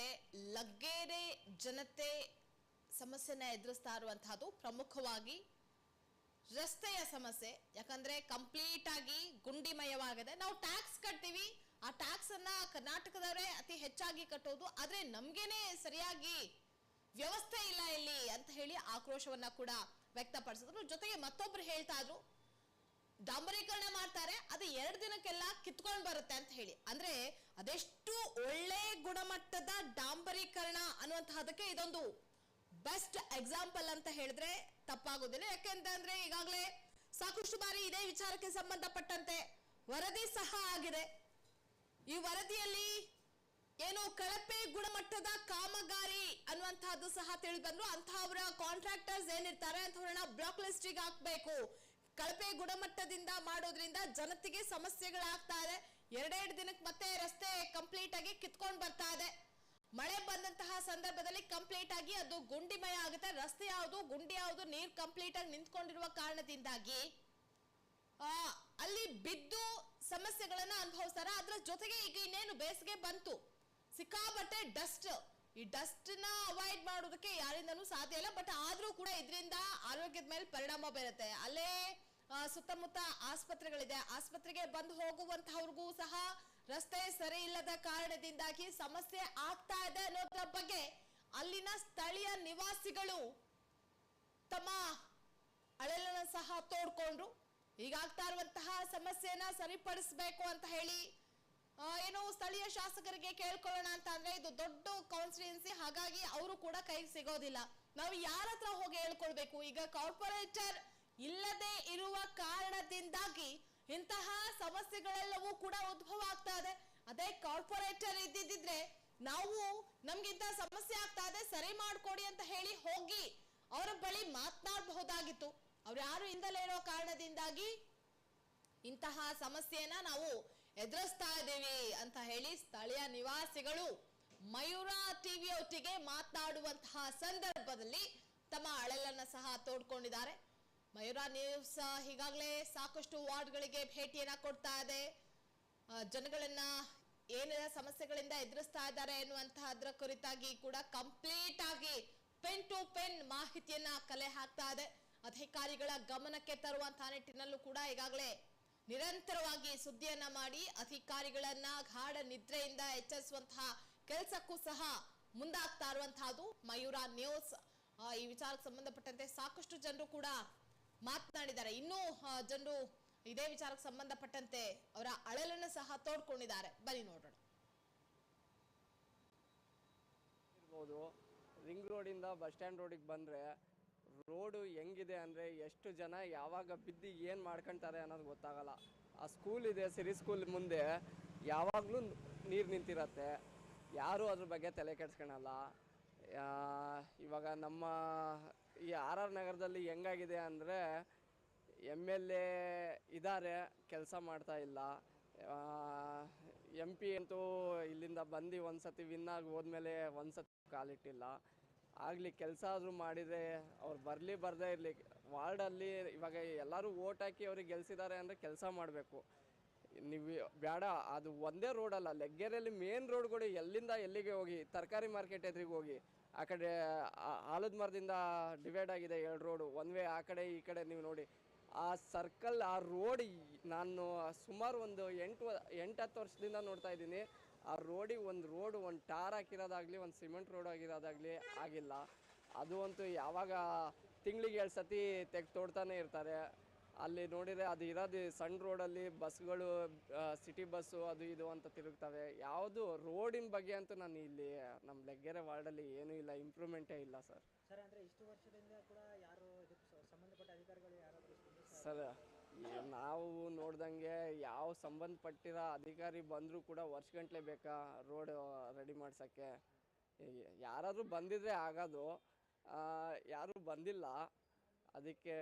ಲಗ್ಗೆರೆ ಜನತೆ ಸಮಸ್ಯೆನ ಎದುರಿಸ್ತಾ ಇರುವಂತಹದ್ದು ಪ್ರಮುಖವಾಗಿ ರಸ್ತೆಯ ಸಮಸ್ಯೆ. ಯಾಕಂದ್ರೆ ಕಂಪ್ಲೀಟ್ ಆಗಿ ಗುಂಡಿಮಯವಾಗಿದೆ. ನಾವು ಟ್ಯಾಕ್ಸ್ ಕಟ್ತೀವಿ. ಆ ಟ್ಯಾಕ್ಸ್ ಅನ್ನ ಕರ್ನಾಟಕದವರೇ ಅತಿ ಹೆಚ್ಚಾಗಿ ಕಟ್ಟೋದು. ಆದ್ರೆ ನಮ್ಗೇನೆ ಸರಿಯಾಗಿ ವ್ಯವಸ್ಥೆ ಇಲ್ಲ ಇಲ್ಲಿ ಅಂತ ಹೇಳಿ ಆಕ್ರೋಶವನ್ನ ಕೂಡ ವ್ಯಕ್ತಪಡಿಸಿದ್ರು. ಜೊತೆಗೆ ಮತ್ತೊಬ್ರು ಹೇಳ್ತಾ ಇದ್ರು ಡಾಂಬರೀಕರಣ ಮಾಡ್ತಾರೆ, ಅದು ಎರಡು ದಿನಕ್ಕೆಲ್ಲ ಕಿತ್ಕೊಂಡು ಬರುತ್ತೆ ಅಂತ ಹೇಳಿ. ಅಂದ್ರೆ ಅದೆಷ್ಟು ಒಳ್ಳೆ ಗುಣಮಟ್ಟದ ಡಾಂಬರೀಕರಣ ಅನ್ನುವಂತಹದಕ್ಕೆ ಇದೊಂದು ಬೆಸ್ಟ್ ಎಕ್ಸಾಂಪಲ್ ಅಂತ ಹೇಳಿದ್ರೆ ತಪ್ಪಾಗೋದಿಲ್ಲ. ಯಾಕೆಂತಂದ್ರೆ ಈಗಾಗಲೇ ಸಾಕಷ್ಟು ಬಾರಿ ಇದೇ ವಿಚಾರಕ್ಕೆ ಸಂಬಂಧಪಟ್ಟಂತೆ ವರದಿ ಸಹ ಆಗಿದೆ. ಈ ವರದಿಯಲ್ಲಿ ಏನು ಕಳಪೆ ಗುಣಮಟ್ಟದ ಕಾಮಗಾರಿ ಅನ್ನುವಂತಹದ್ದು ಸಹ ತಿಳಿದು ಬಂದ್ರು. ಅಂತಹವರ ಕಾಂಟ್ರಾಕ್ಟರ್ಸ್ ಏನಿರ್ತಾರೆ ಅಂತವ್ರನ್ನ ಬ್ಲಾಕ್ ಲಿಸ್ಟಿಗೆ ಹಾಕ್ಬೇಕು. ಕಳಪೆ ಗುಣಮಟ್ಟದಿಂದ ಮಾಡೋದ್ರಿಂದ ಜನತೆಗೆ ಸಮಸ್ಯೆಗಳಾಗ್ತಾ ಇದೆ ಎರಡೆರಡು ದಿನಕ್ಕೆ ಮತ್ತೆ ರಸ್ತೆ ಕಂಪ್ಲೀಟ್ ಆಗಿ ಕಿತ್ಕೊಂಡು ಬರ್ತಾ ಇದೆ. ಮಳೆ ಬಂದಂತಹ ಸಂದರ್ಭದಲ್ಲಿ ಕಂಪ್ಲೀಟ್ ಆಗಿ ಅದು ಗುಂಡಿಮಯ ಆಗುತ್ತೆ. ರಸ್ತೆ ಯಾವುದು ಗುಂಡಿ ಯಾವುದು ನೀರ್ ಕಂಪ್ಲೀಟ್ ಆಗಿ ನಿಂತ್ಕೊಂಡಿರುವ ಕಾರಣದಿಂದಾಗಿ ಆ, ಅಲ್ಲಿ ಬಿದ್ದು ಸಮಸ್ಯೆಗಳನ್ನ ಅನುಭವಿಸ್ತಾರೆ. ಅದ್ರ ಜೊತೆಗೆ ಈಗ ಇನ್ನೇನು ಬೇಸಿಗೆ ಬಂತು. ಸಿಕ್ಕಾಬಟ್ಟೆ ಡಸ್ಟ್ ಈ ಡಸ್ಟ್ನ ಅವಾಯ್ಡ್ ಮಾಡೋದಕ್ಕೆ ಯಾರಿಂದನೂ ಸಾಧ್ಯ ಇಲ್ಲ ಬಟ್ ಆದ್ರೂ ಕೂಡ ಇದರಿಂದ ಆರೋಗ್ಯದ ಮೇಲೆ ಪರಿಣಾಮ ಬೀರುತ್ತೆ. ಅಲ್ಲೇ ಸುತ್ತಮುತ್ತ ಆಸ್ಪತ್ರೆಗಳಿದೆ. ಆಸ್ಪತ್ರೆಗೆ ಬಂದು ಹೋಗುವಂತಹವ್ರಿಗೂ ಸಹ ರಸ್ತೆ ಸರಿ ಇಲ್ಲದ ಕಾರಣದಿಂದಾಗಿ ಸಮಸ್ಯೆ ಆಗ್ತಾ ಇದೆ ಅನ್ನೋದ್ರ ಬಗ್ಗೆ ಅಲ್ಲಿನ ಸ್ಥಳೀಯ ನಿವಾಸಿಗಳು ತಮ್ಮ ಅಳಲನ್ನ ಸಹ ತೋಡ್ಕೊಂಡ್ರು. ಈಗಾಗ್ತಾ ಇರುವಂತಹ ಸಮಸ್ಯೆನ ಸರಿಪಡಿಸ್ಬೇಕು ಅಂತ ಹೇಳಿ ಏನು ಸ್ಥಳೀಯ ಶಾಸಕರಿಗೆ ಕೇಳ್ಕೊಳ್ಳೋಣ ಅಂತ ಅಂದ್ರೆ ಇದು ದೊಡ್ಡ ಕಾನ್ಸ್ಟಿಟ್ಯೂನ್ಸಿ ಹಾಗಾಗಿ ಅವರು ಕೂಡ ಕೈಗೆ ಸಿಗೋದಿಲ್ಲ. ನಾವು ಯಾರ ಹತ್ರ ಹೋಗಿ ಹೇಳ್ಕೊಳ್ಬೇಕು ಈಗ ಕಾರ್ಪೊರೇಟರ್ ಇಲ್ಲದೆ ಇರುವ ಕಾರಣದಿಂದಾಗಿ ಇಂತಹ ಸಮಸ್ಯೆಗಳೆಲ್ಲವೂ ಕೂಡ ಉದ್ಭವ ಆಗ್ತಾ ಇದೆ. ಅದೇ ಕಾರ್ಪೊರೇಟರ್ ಇದ್ದಿದ್ರೆ ನಾವು ನಮ್ಗೆ ಇಂತಹ ಸಮಸ್ಯೆ ಆಗ್ತಾ ಇದೆ, ಸರಿ ಮಾಡ್ಕೊಡಿ ಅಂತ ಹೇಳಿ ಹೋಗಿ ಅವರ ಬಳಿ ಮಾತನಾಡಬಹುದಾಗಿತ್ತು. ಅವ್ರು ಯಾರು ಇರೋ ಕಾರಣದಿಂದಾಗಿ ಇಂತಹ ಸಮಸ್ಯೆಯನ್ನ ನಾವು ಎದುರಿಸ್ತಾ ಇದ್ದೀವಿ ಅಂತ ಹೇಳಿ ಸ್ಥಳೀಯ ನಿವಾಸಿಗಳು ಮಯೂರ ಟಿವಿ ಒಟ್ಟಿಗೆ ಮಾತನಾಡುವಂತಹ ಸಂದರ್ಭದಲ್ಲಿ ತಮ್ಮ ಅಳಲನ್ನ ಸಹ ತೋಡ್ಕೊಂಡಿದ್ದಾರೆ. ಮಯೂರ ನ್ಯೂಸ್ ಈಗಾಗಲೇ ಸಾಕಷ್ಟು ವಾರ್ಡ್ಗಳಿಗೆ ಭೇಟಿಯನ್ನ ಕೊಡ್ತಾ ಇದೆ. ಜನಗಳನ್ನ ಏನೆಲ್ಲ ಸಮಸ್ಯೆಗಳಿಂದ ಎದುರಿಸ್ತಾ ಇದ್ದಾರೆ ಎನ್ನುವಂತಹದ್ರ ಕುರಿತಾಗಿ ಕೂಡ ಕಂಪ್ಲೀಟ್ ಆಗಿ ಪೆನ್ ಟು ಪೆನ್ ಮಾಹಿತಿಯನ್ನ ಕಲೆ ಹಾಕ್ತಾ ಇದೆ. ಅಧಿಕಾರಿಗಳ ಗಮನಕ್ಕೆ ತರುವಂತಹ ನಿಟ್ಟಿನಲ್ಲೂ ಕೂಡ ಈಗಾಗಲೇ ನಿರಂತರವಾಗಿ ಸುದ್ದಿಯನ್ನ ಮಾಡಿ ಅಧಿಕಾರಿಗಳನ್ನ ಗಾಢ ನಿದ್ರೆಯಿಂದ ಎಚ್ಚರಿಸುವಂತಹ ಕೆಲಸಕ್ಕೂ ಸಹ ಮುಂದಾಗ್ತಾ ಇರುವಂತಹದ್ದು ಮಯೂರ ನ್ಯೂಸ್. ಈ ವಿಚಾರಕ್ಕೆ ಸಂಬಂಧಪಟ್ಟಂತೆ ಸಾಕಷ್ಟು ಜನರು ಕೂಡ ಮಾತನಾಡಿದ್ದಾರೆ. ಇನ್ನೂ ಜನರು ಇದೇ ವಿಚಾರಕ್ಕೆ ಸಂಬಂಧಪಟ್ಟಂತೆ ಅವರ ಅಳಲನ್ನು ಸಹ ತೋಡ್ಕೊಂಡಿದ್ದಾರೆ. ಬನ್ನಿ ನೋಡೋಣ. ರಿಂಗ್ ರೋಡಿಂದ ಬಸ್ ಸ್ಟ್ಯಾಂಡ್ ರೋಡಿಗೆ ಬಂದರೆ ರೋಡು ಹೆಂಗಿದೆ ಅಂದರೆ ಎಷ್ಟು ಜನ ಯಾವಾಗ ಬಿದ್ದು ಏನು ಮಾಡ್ಕೊಳ್ತಾರೆ ಅನ್ನೋದು ಗೊತ್ತಾಗಲ್ಲ. ಆ ಸ್ಕೂಲ್ ಇದೆ ಸಿರಿ ಸ್ಕೂಲ್ ಮುಂದೆ ಯಾವಾಗಲೂ ನೀರು ನಿಂತಿರತ್ತೆ. ಯಾರೂ ಅದ್ರ ಬಗ್ಗೆ ತಲೆ ಕೆಡ್ಸ್ಕೊಳಲ್ಲ. ಇವಾಗ ನಮ್ಮ ಈ ಆರ್ ಆರ್ ನಗರದಲ್ಲಿ ಹೆಂಗಾಗಿದೆ ಅಂದರೆ ಎಂ ಎಲ್ ಎ ಇದ್ದಾರೆ ಕೆಲಸ ಮಾಡ್ತಾ ಇಲ್ಲ. ಎಂ ಪಿ ಅಂತೂ ಇಲ್ಲಿಂದ ಬಂದು ಒಂದು ಸತಿ ವಿನ್ನಾಗಿ ಹೋದ್ಮೇಲೆ ಒಂದು ಸತಿ ಕಾಲಿಟ್ಟಿಲ್ಲ. ಆಗಲಿ ಕೆಲಸ ಆದರೂ ಮಾಡಿದರೆ ಅವ್ರು ಬರಲಿ ಬರದೇ ಇರಲಿ. ವಾರ್ಡಲ್ಲಿ ಇವಾಗ ಎಲ್ಲರೂ ಓಟ್ ಹಾಕಿ ಅವ್ರಿಗೆ ಗೆಲ್ಸಿದ್ದಾರೆ ಅಂದರೆ ಕೆಲಸ ಮಾಡಬೇಕು. ನೀವು ಬೇಡ ಅದು ಒಂದೇ ರೋಡಲ್ಲ ಲೆಗ್ಗೆರೆಯಲ್ಲಿ ಮೇನ್ ರೋಡ್ಗಳು ಎಲ್ಲಿಂದ ಎಲ್ಲಿಗೆ ಹೋಗಿ, ತರಕಾರಿ ಮಾರ್ಕೆಟ್ ಎದುರಿಗೆ ಹೋಗಿ, ಆ ಕಡೆ ಆಲದ ಮರದಿಂದ ಡಿವೈಡ್ ಆಗಿದೆ ಎರಡು ರೋಡು ಒನ್ ವೇ ಆ ಕಡೆ, ಈ ಕಡೆ ನೀವು ನೋಡಿ. ಆ ಸರ್ಕಲ್ ಆ ರೋಡ್ ನಾನು ಸುಮಾರು ಒಂದು ಎಂಟು ಎಂಟು, ಹತ್ತು ವರ್ಷದಿಂದ ನೋಡ್ತಾ ಇದ್ದೀನಿ. ಆ ರೋಡಿಗೆ ಒಂದು ರೋಡ್ ಒಂದು ಟಾರ್ ಹಾಕಿರೋದಾಗಲಿ ಒಂದು ಸಿಮೆಂಟ್ ರೋಡ್ ಆಗಿರೋದಾಗಲಿ ಆಗಿಲ್ಲ. ಅದು ಅಂತೂ ಯಾವಾಗ ತಿಂಗಳಿಗೆ ಎರಡು ಸತಿ ತೆಗ್ ತೋಡ್ತಾನೆ ಇರ್ತಾರೆ. ಅಲ್ಲಿ ನೋಡಿದರೆ ಅದು ಇರೋದು ಸಣ್ಣ ರೋಡಲ್ಲಿ ಬಸ್ಗಳು ಸಿಟಿ ಬಸ್ಸು ಅದು ಇದು ಅಂತ ತಿರುಗ್ತವೆ. ಯಾವುದು ರೋಡಿನ ಬಗ್ಗೆ ಅಂತೂ ನಾನು ಇಲ್ಲಿ ನಮ್ಮ ಲೆಗ್ಗೆರೆ ವಾರ್ಡಲ್ಲಿ ಏನೂ ಇಲ್ಲ ಇಂಪ್ರೂವ್ಮೆಂಟೇ ಇಲ್ಲ ಸರ್. ಸರ್ ಅಂದರೆ ಇಷ್ಟು ವರ್ಷದಿಂದ ಕೂಡ ಯಾರು ಸಂಬಂಧಪಟ್ಟ ಅಧಿಕಾರಿಗಳು ಯಾರಾದರೂ ಸರ್ ನಾವು ನೋಡ್ದಂಗೆ ಯಾವ ಸಂಬಂಧಪಟ್ಟಿರೋ ಅಧಿಕಾರಿ ಬಂದರೂ ಕೂಡ ವರ್ಷಗಂಟ್ಲೆ ಬೇಕಾ ರೋಡ್ ರೆಡಿ ಮಾಡ್ಸೋಕ್ಕೆ. ಯಾರಾದರೂ ಬಂದಿದ್ರೆ ಆಗೋದು. ಆ, ಯಾರೂ ಬಂದಿಲ್ಲ. ಅದಕ್ಕೆ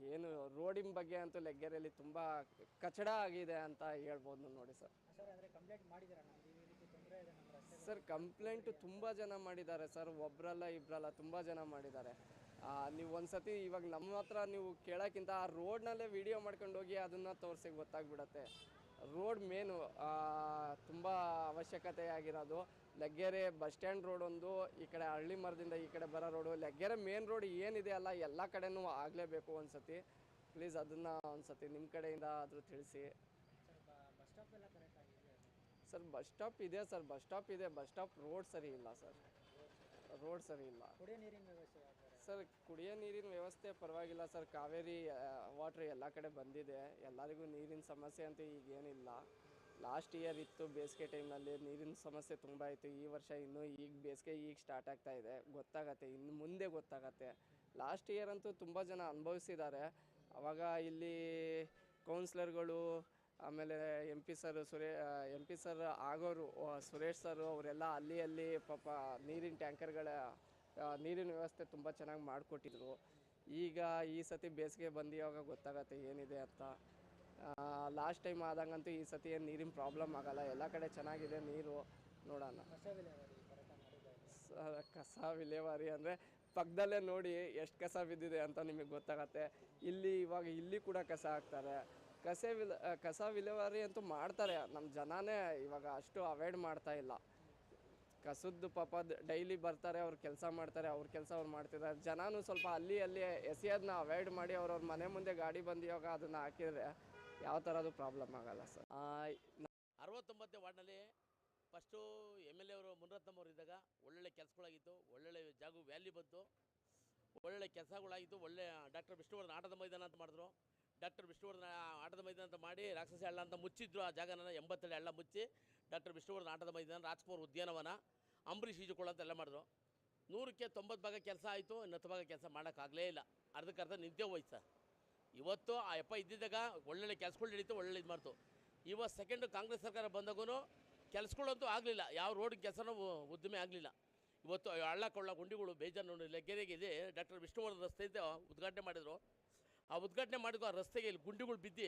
ಏನು ರೋಡಿನ ಬಗ್ಗೆ ಅಂತೂ ಲೆಗ್ಗೆರೆಯಲ್ಲಿ ತುಂಬ ಕಚಡ ಆಗಿದೆ ಅಂತ ಹೇಳ್ಬೋದು ನೋಡಿ ಸರ್. ಸರ್ ಕಂಪ್ಲೇಂಟ್ ತುಂಬ ಜನ ಮಾಡಿದ್ದಾರೆ ಸರ್. ಒಬ್ರಲ್ಲ ಇಬ್ರಲ್ಲ ತುಂಬ ಜನ ಮಾಡಿದ್ದಾರೆ. ನೀವು ಒಂದ್ಸತಿ ಇವಾಗ ನಮ್ಮ ಹತ್ರ ನೀವು ಕೇಳೋಕ್ಕಿಂತ ಆ ರೋಡ್ನಲ್ಲೇ ವಿಡಿಯೋ ಮಾಡ್ಕೊಂಡು ಹೋಗಿ ಅದನ್ನು ತೋರಿಸಿ ಗೊತ್ತಾಗ್ಬಿಡತ್ತೆ. ರೋಡ್ ಮೇನು ತುಂಬ ಅವಶ್ಯಕತೆ ಆಗಿರೋದು. ಲಗ್ಗೆರೆ ಬಸ್ ಸ್ಟ್ಯಾಂಡ್ ರೋಡ್ ಒಂದು, ಈ ಕಡೆ ಹಳ್ಳಿ ಮರದಿಂದ ಈ ಕಡೆ ಬರೋ ರೋಡು ಲಗ್ಗೆರೆ ಮೇನ್ ರೋಡ್ ಏನಿದೆ ಅಲ್ಲ, ಎಲ್ಲ ಕಡೆನೂ ಆಗಲೇಬೇಕು ಒಂದ್ಸತಿ. ಪ್ಲೀಸ್ ಅದನ್ನು ಒಂದ್ಸತಿ ನಿಮ್ಮ ಕಡೆಯಿಂದ ಆದರೂ ತಿಳಿಸಿ. ಸರ್ ಬಸ್ ಸ್ಟಾಪ್ ಇದೆ ಸರ್ ಬಸ್ ಸ್ಟಾಪ್ ಇದೆ ಬಸ್ ಸ್ಟಾಪ್ ರೋಡ್ ಸರಿ ಇಲ್ಲ ಸರ್. ರೋಡ್ ಸರಿ ಇಲ್ಲ. ಸರ್, ಕುಡಿಯೋ ನೀರಿನ ವ್ಯವಸ್ಥೆ ಪರವಾಗಿಲ್ಲ ಸರ್. ಕಾವೇರಿ ವಾಟ್ರ್ ಎಲ್ಲ ಕಡೆ ಬಂದಿದೆ. ಎಲ್ಲರಿಗೂ ನೀರಿನ ಸಮಸ್ಯೆ ಅಂತೂ ಈಗ ಏನಿಲ್ಲ ಲಾಸ್ಟ್ ಇಯರ್ ಇತ್ತು ಬೇಸಿಗೆ ಟೈಮ್ನಲ್ಲಿ ನೀರಿನ ಸಮಸ್ಯೆ ತುಂಬ ಇತ್ತು. ಈ ವರ್ಷ ಇನ್ನೂ ಈಗ ಬೇಸಿಗೆ ಈಗ ಸ್ಟಾರ್ಟ್ ಆಗ್ತಾ ಇದೆ. ಗೊತ್ತಾಗತ್ತೆ, ಇನ್ನು ಮುಂದೆ ಗೊತ್ತಾಗತ್ತೆ. ಲಾಸ್ಟ್ ಇಯರ್ ಅಂತೂ ತುಂಬ ಜನ ಅನುಭವಿಸಿದ್ದಾರೆ. ಅವಾಗ ಇಲ್ಲಿ ಕೌನ್ಸ್ಲರ್ಗಳು ಆಮೇಲೆ ಎಂ ಪಿ ಸರ್ ಸುರೇ ಎಂ ಪಿ ಸರ್ ಆಗೋರು ಸುರೇಶ್ ಸರ್ ಅವರೆಲ್ಲ ಅಲ್ಲಿ ಅಲ್ಲಿ ಪಾಪ ನೀರಿನ ಟ್ಯಾಂಕರ್ಗಳ ನೀರಿನ ವ್ಯವಸ್ಥೆ ತುಂಬ ಚೆನ್ನಾಗಿ ಮಾಡಿಕೊಟ್ಟಿದ್ರು. ಈಗ ಈ ಸತಿ ಬೇಸಿಗೆ ಬಂದು ಇವಾಗ ಗೊತ್ತಾಗತ್ತೆ ಏನಿದೆ ಅಂತ. ಲಾಸ್ಟ್ ಟೈಮ್ ಆದಂಗಂತೂ ಈ ಸತಿ ಏನು ನೀರಿನ ಪ್ರಾಬ್ಲಮ್ ಆಗಲ್ಲ. ಎಲ್ಲ ಕಡೆ ಚೆನ್ನಾಗಿದೆ ನೀರು. ನೋಡೋಣ. ಕಸ ವಿಲೇವಾರಿ ಅಂದರೆ ಪಕ್ಕದಲ್ಲೇ ನೋಡಿ ಎಷ್ಟು ಕಸ ಬಿದ್ದಿದೆ ಅಂತ ನಿಮಗೆ ಗೊತ್ತಾಗತ್ತೆ. ಇಲ್ಲಿ ಇವಾಗ ಇಲ್ಲಿ ಕೂಡ ಕಸ ಹಾಕ್ತಾರೆ. ಕಸ ವಿಲ ಕಸ ವಿಲೇವಾರಿ ಅಂತೂ ಮಾಡ್ತಾರೆ. ನಮ್ಮ ಜನನೇ ಇವಾಗ ಅಷ್ಟು ಅವಾಯ್ಡ್ ಮಾಡ್ತಾ ಇಲ್ಲ. ಕಸದ್ದು ಪಾಪ ಡೈಲಿ ಬರ್ತಾರೆ, ಅವ್ರು ಕೆಲಸ ಮಾಡ್ತಾರೆ, ಅವ್ರ ಕೆಲಸ ಅವ್ರು ಮಾಡ್ತಿದ್ದಾರೆ. ಜನನೂ ಸ್ವಲ್ಪ ಅಲ್ಲಿ ಅಲ್ಲಿ ಎಸೆಯೋದನ್ನ ಅವಾಯ್ಡ್ ಮಾಡಿ ಅವ್ರವ್ರ ಮನೆ ಮುಂದೆ ಗಾಡಿ ಬಂದು ಇವಾಗ ಅದನ್ನು ಹಾಕಿದ್ರೆ ಯಾವ ಥರದ್ದು ಪ್ರಾಬ್ಲಮ್ ಆಗಲ್ಲ ಸರ್. ಅರವತ್ತೊಂಬತ್ತನೇ ವಾರ್ಡ್ನಲ್ಲಿ ಫಸ್ಟು ಎಂ ಎಲ್ ಎ ಅವರು ಇದ್ದಾಗ ಒಳ್ಳೊಳ್ಳೆ ಕೆಲಸಗಳಾಗಿತ್ತು, ಒಳ್ಳೊಳ್ಳೆ ಜಾಗ ವ್ಯಾಲಿ ಬಂತು, ಒಳ್ಳೊಳ್ಳೆ ಕೆಲಸಗಳಾಗಿತ್ತು, ಒಳ್ಳೆ ಡಾಕ್ಟರ್ ವಿಷ್ಣುವರ್ಧನ್ ಆಟದ ಮೈದಾನ ಅಂತ ಮಾಡಿದ್ರು. ಡಾಕ್ಟರ್ ವಿಷ್ಣುವರ್ಧನ ಆಟದ ಮೈದಾನ ಅಂತ ಮಾಡಿ ರಾಕ್ಷಸ ಹಳ್ಳ ಅಂತ ಮುಚ್ಚಿದ್ರು ಆ ಜಾಗನ ಎಂಬತ್ತೇಳು ಹಳ್ಳ ಮುಚ್ಚಿ. ಡಾಕ್ಟರ್ ವಿಷ್ಣುವರ್ಧನ ಆಟದ ಮೈದಾನ, ರಾಜ್ಕುಮಾರ್ ಉದ್ಯಾನವನ, ಅಂಬರೀಷ್ ಈಜುಕೊಳ್ಳ ಅಂತ ಎಲ್ಲ ಮಾಡಿದ್ರು. ನೂರಕ್ಕೆ ತೊಂಬತ್ತು ಭಾಗ ಕೆಲಸ ಆಯಿತು ಇನ್ನು ಹತ್ತು ಭಾಗ ಕೆಲಸ ಮಾಡೋಕ್ಕಾಗಲೇ ಇಲ್ಲ. ಅರ್ಧಕ್ಕರ್ಧ ನಿಂತೇ ಹೋಯ್ತು ಸರ್. ಇವತ್ತು ಆ ಎಪ್ಪ ಇದ್ದಿದ್ದಾಗ ಒಳ್ಳೊಳ್ಳೆ ಕೆಲಸಗಳು ನಡೀತು, ಒಳ್ಳೊಳ್ಳೆ ಇದು ಮಾಡ್ತು. ಇವತ್ತು ಸೆಕೆಂಡು ಕಾಂಗ್ರೆಸ್ ಸರ್ಕಾರ ಬಂದಾಗೂ ಕೆಲಸಗಳಂತೂ ಆಗಲಿಲ್ಲ. ಯಾವ ರೋಡ್ ಕೆಲಸನೂ ಉದ್ದಿಮೆ ಆಗಲಿಲ್ಲ. ಇವತ್ತು ಹಳ್ಳ ಕೊಳ್ಳ, ಗುಂಡಿಗಳು, ಬೇಜಾರು ಗೆರೆಗೆ ಇದೆ. ಡಾಕ್ಟರ್ ವಿಷ್ಣುವರ್ಧನ್ ರಸ್ತೆ ಉದ್ಘಾಟನೆ ಮಾಡಿದ್ರು. ಆ ಉದ್ಘಾಟನೆ ಮಾಡಿದ್ರು ಆ ರಸ್ತೆಗೆ ಇಲ್ಲಿ ಗುಂಡಿಗಳು ಬಿದ್ದು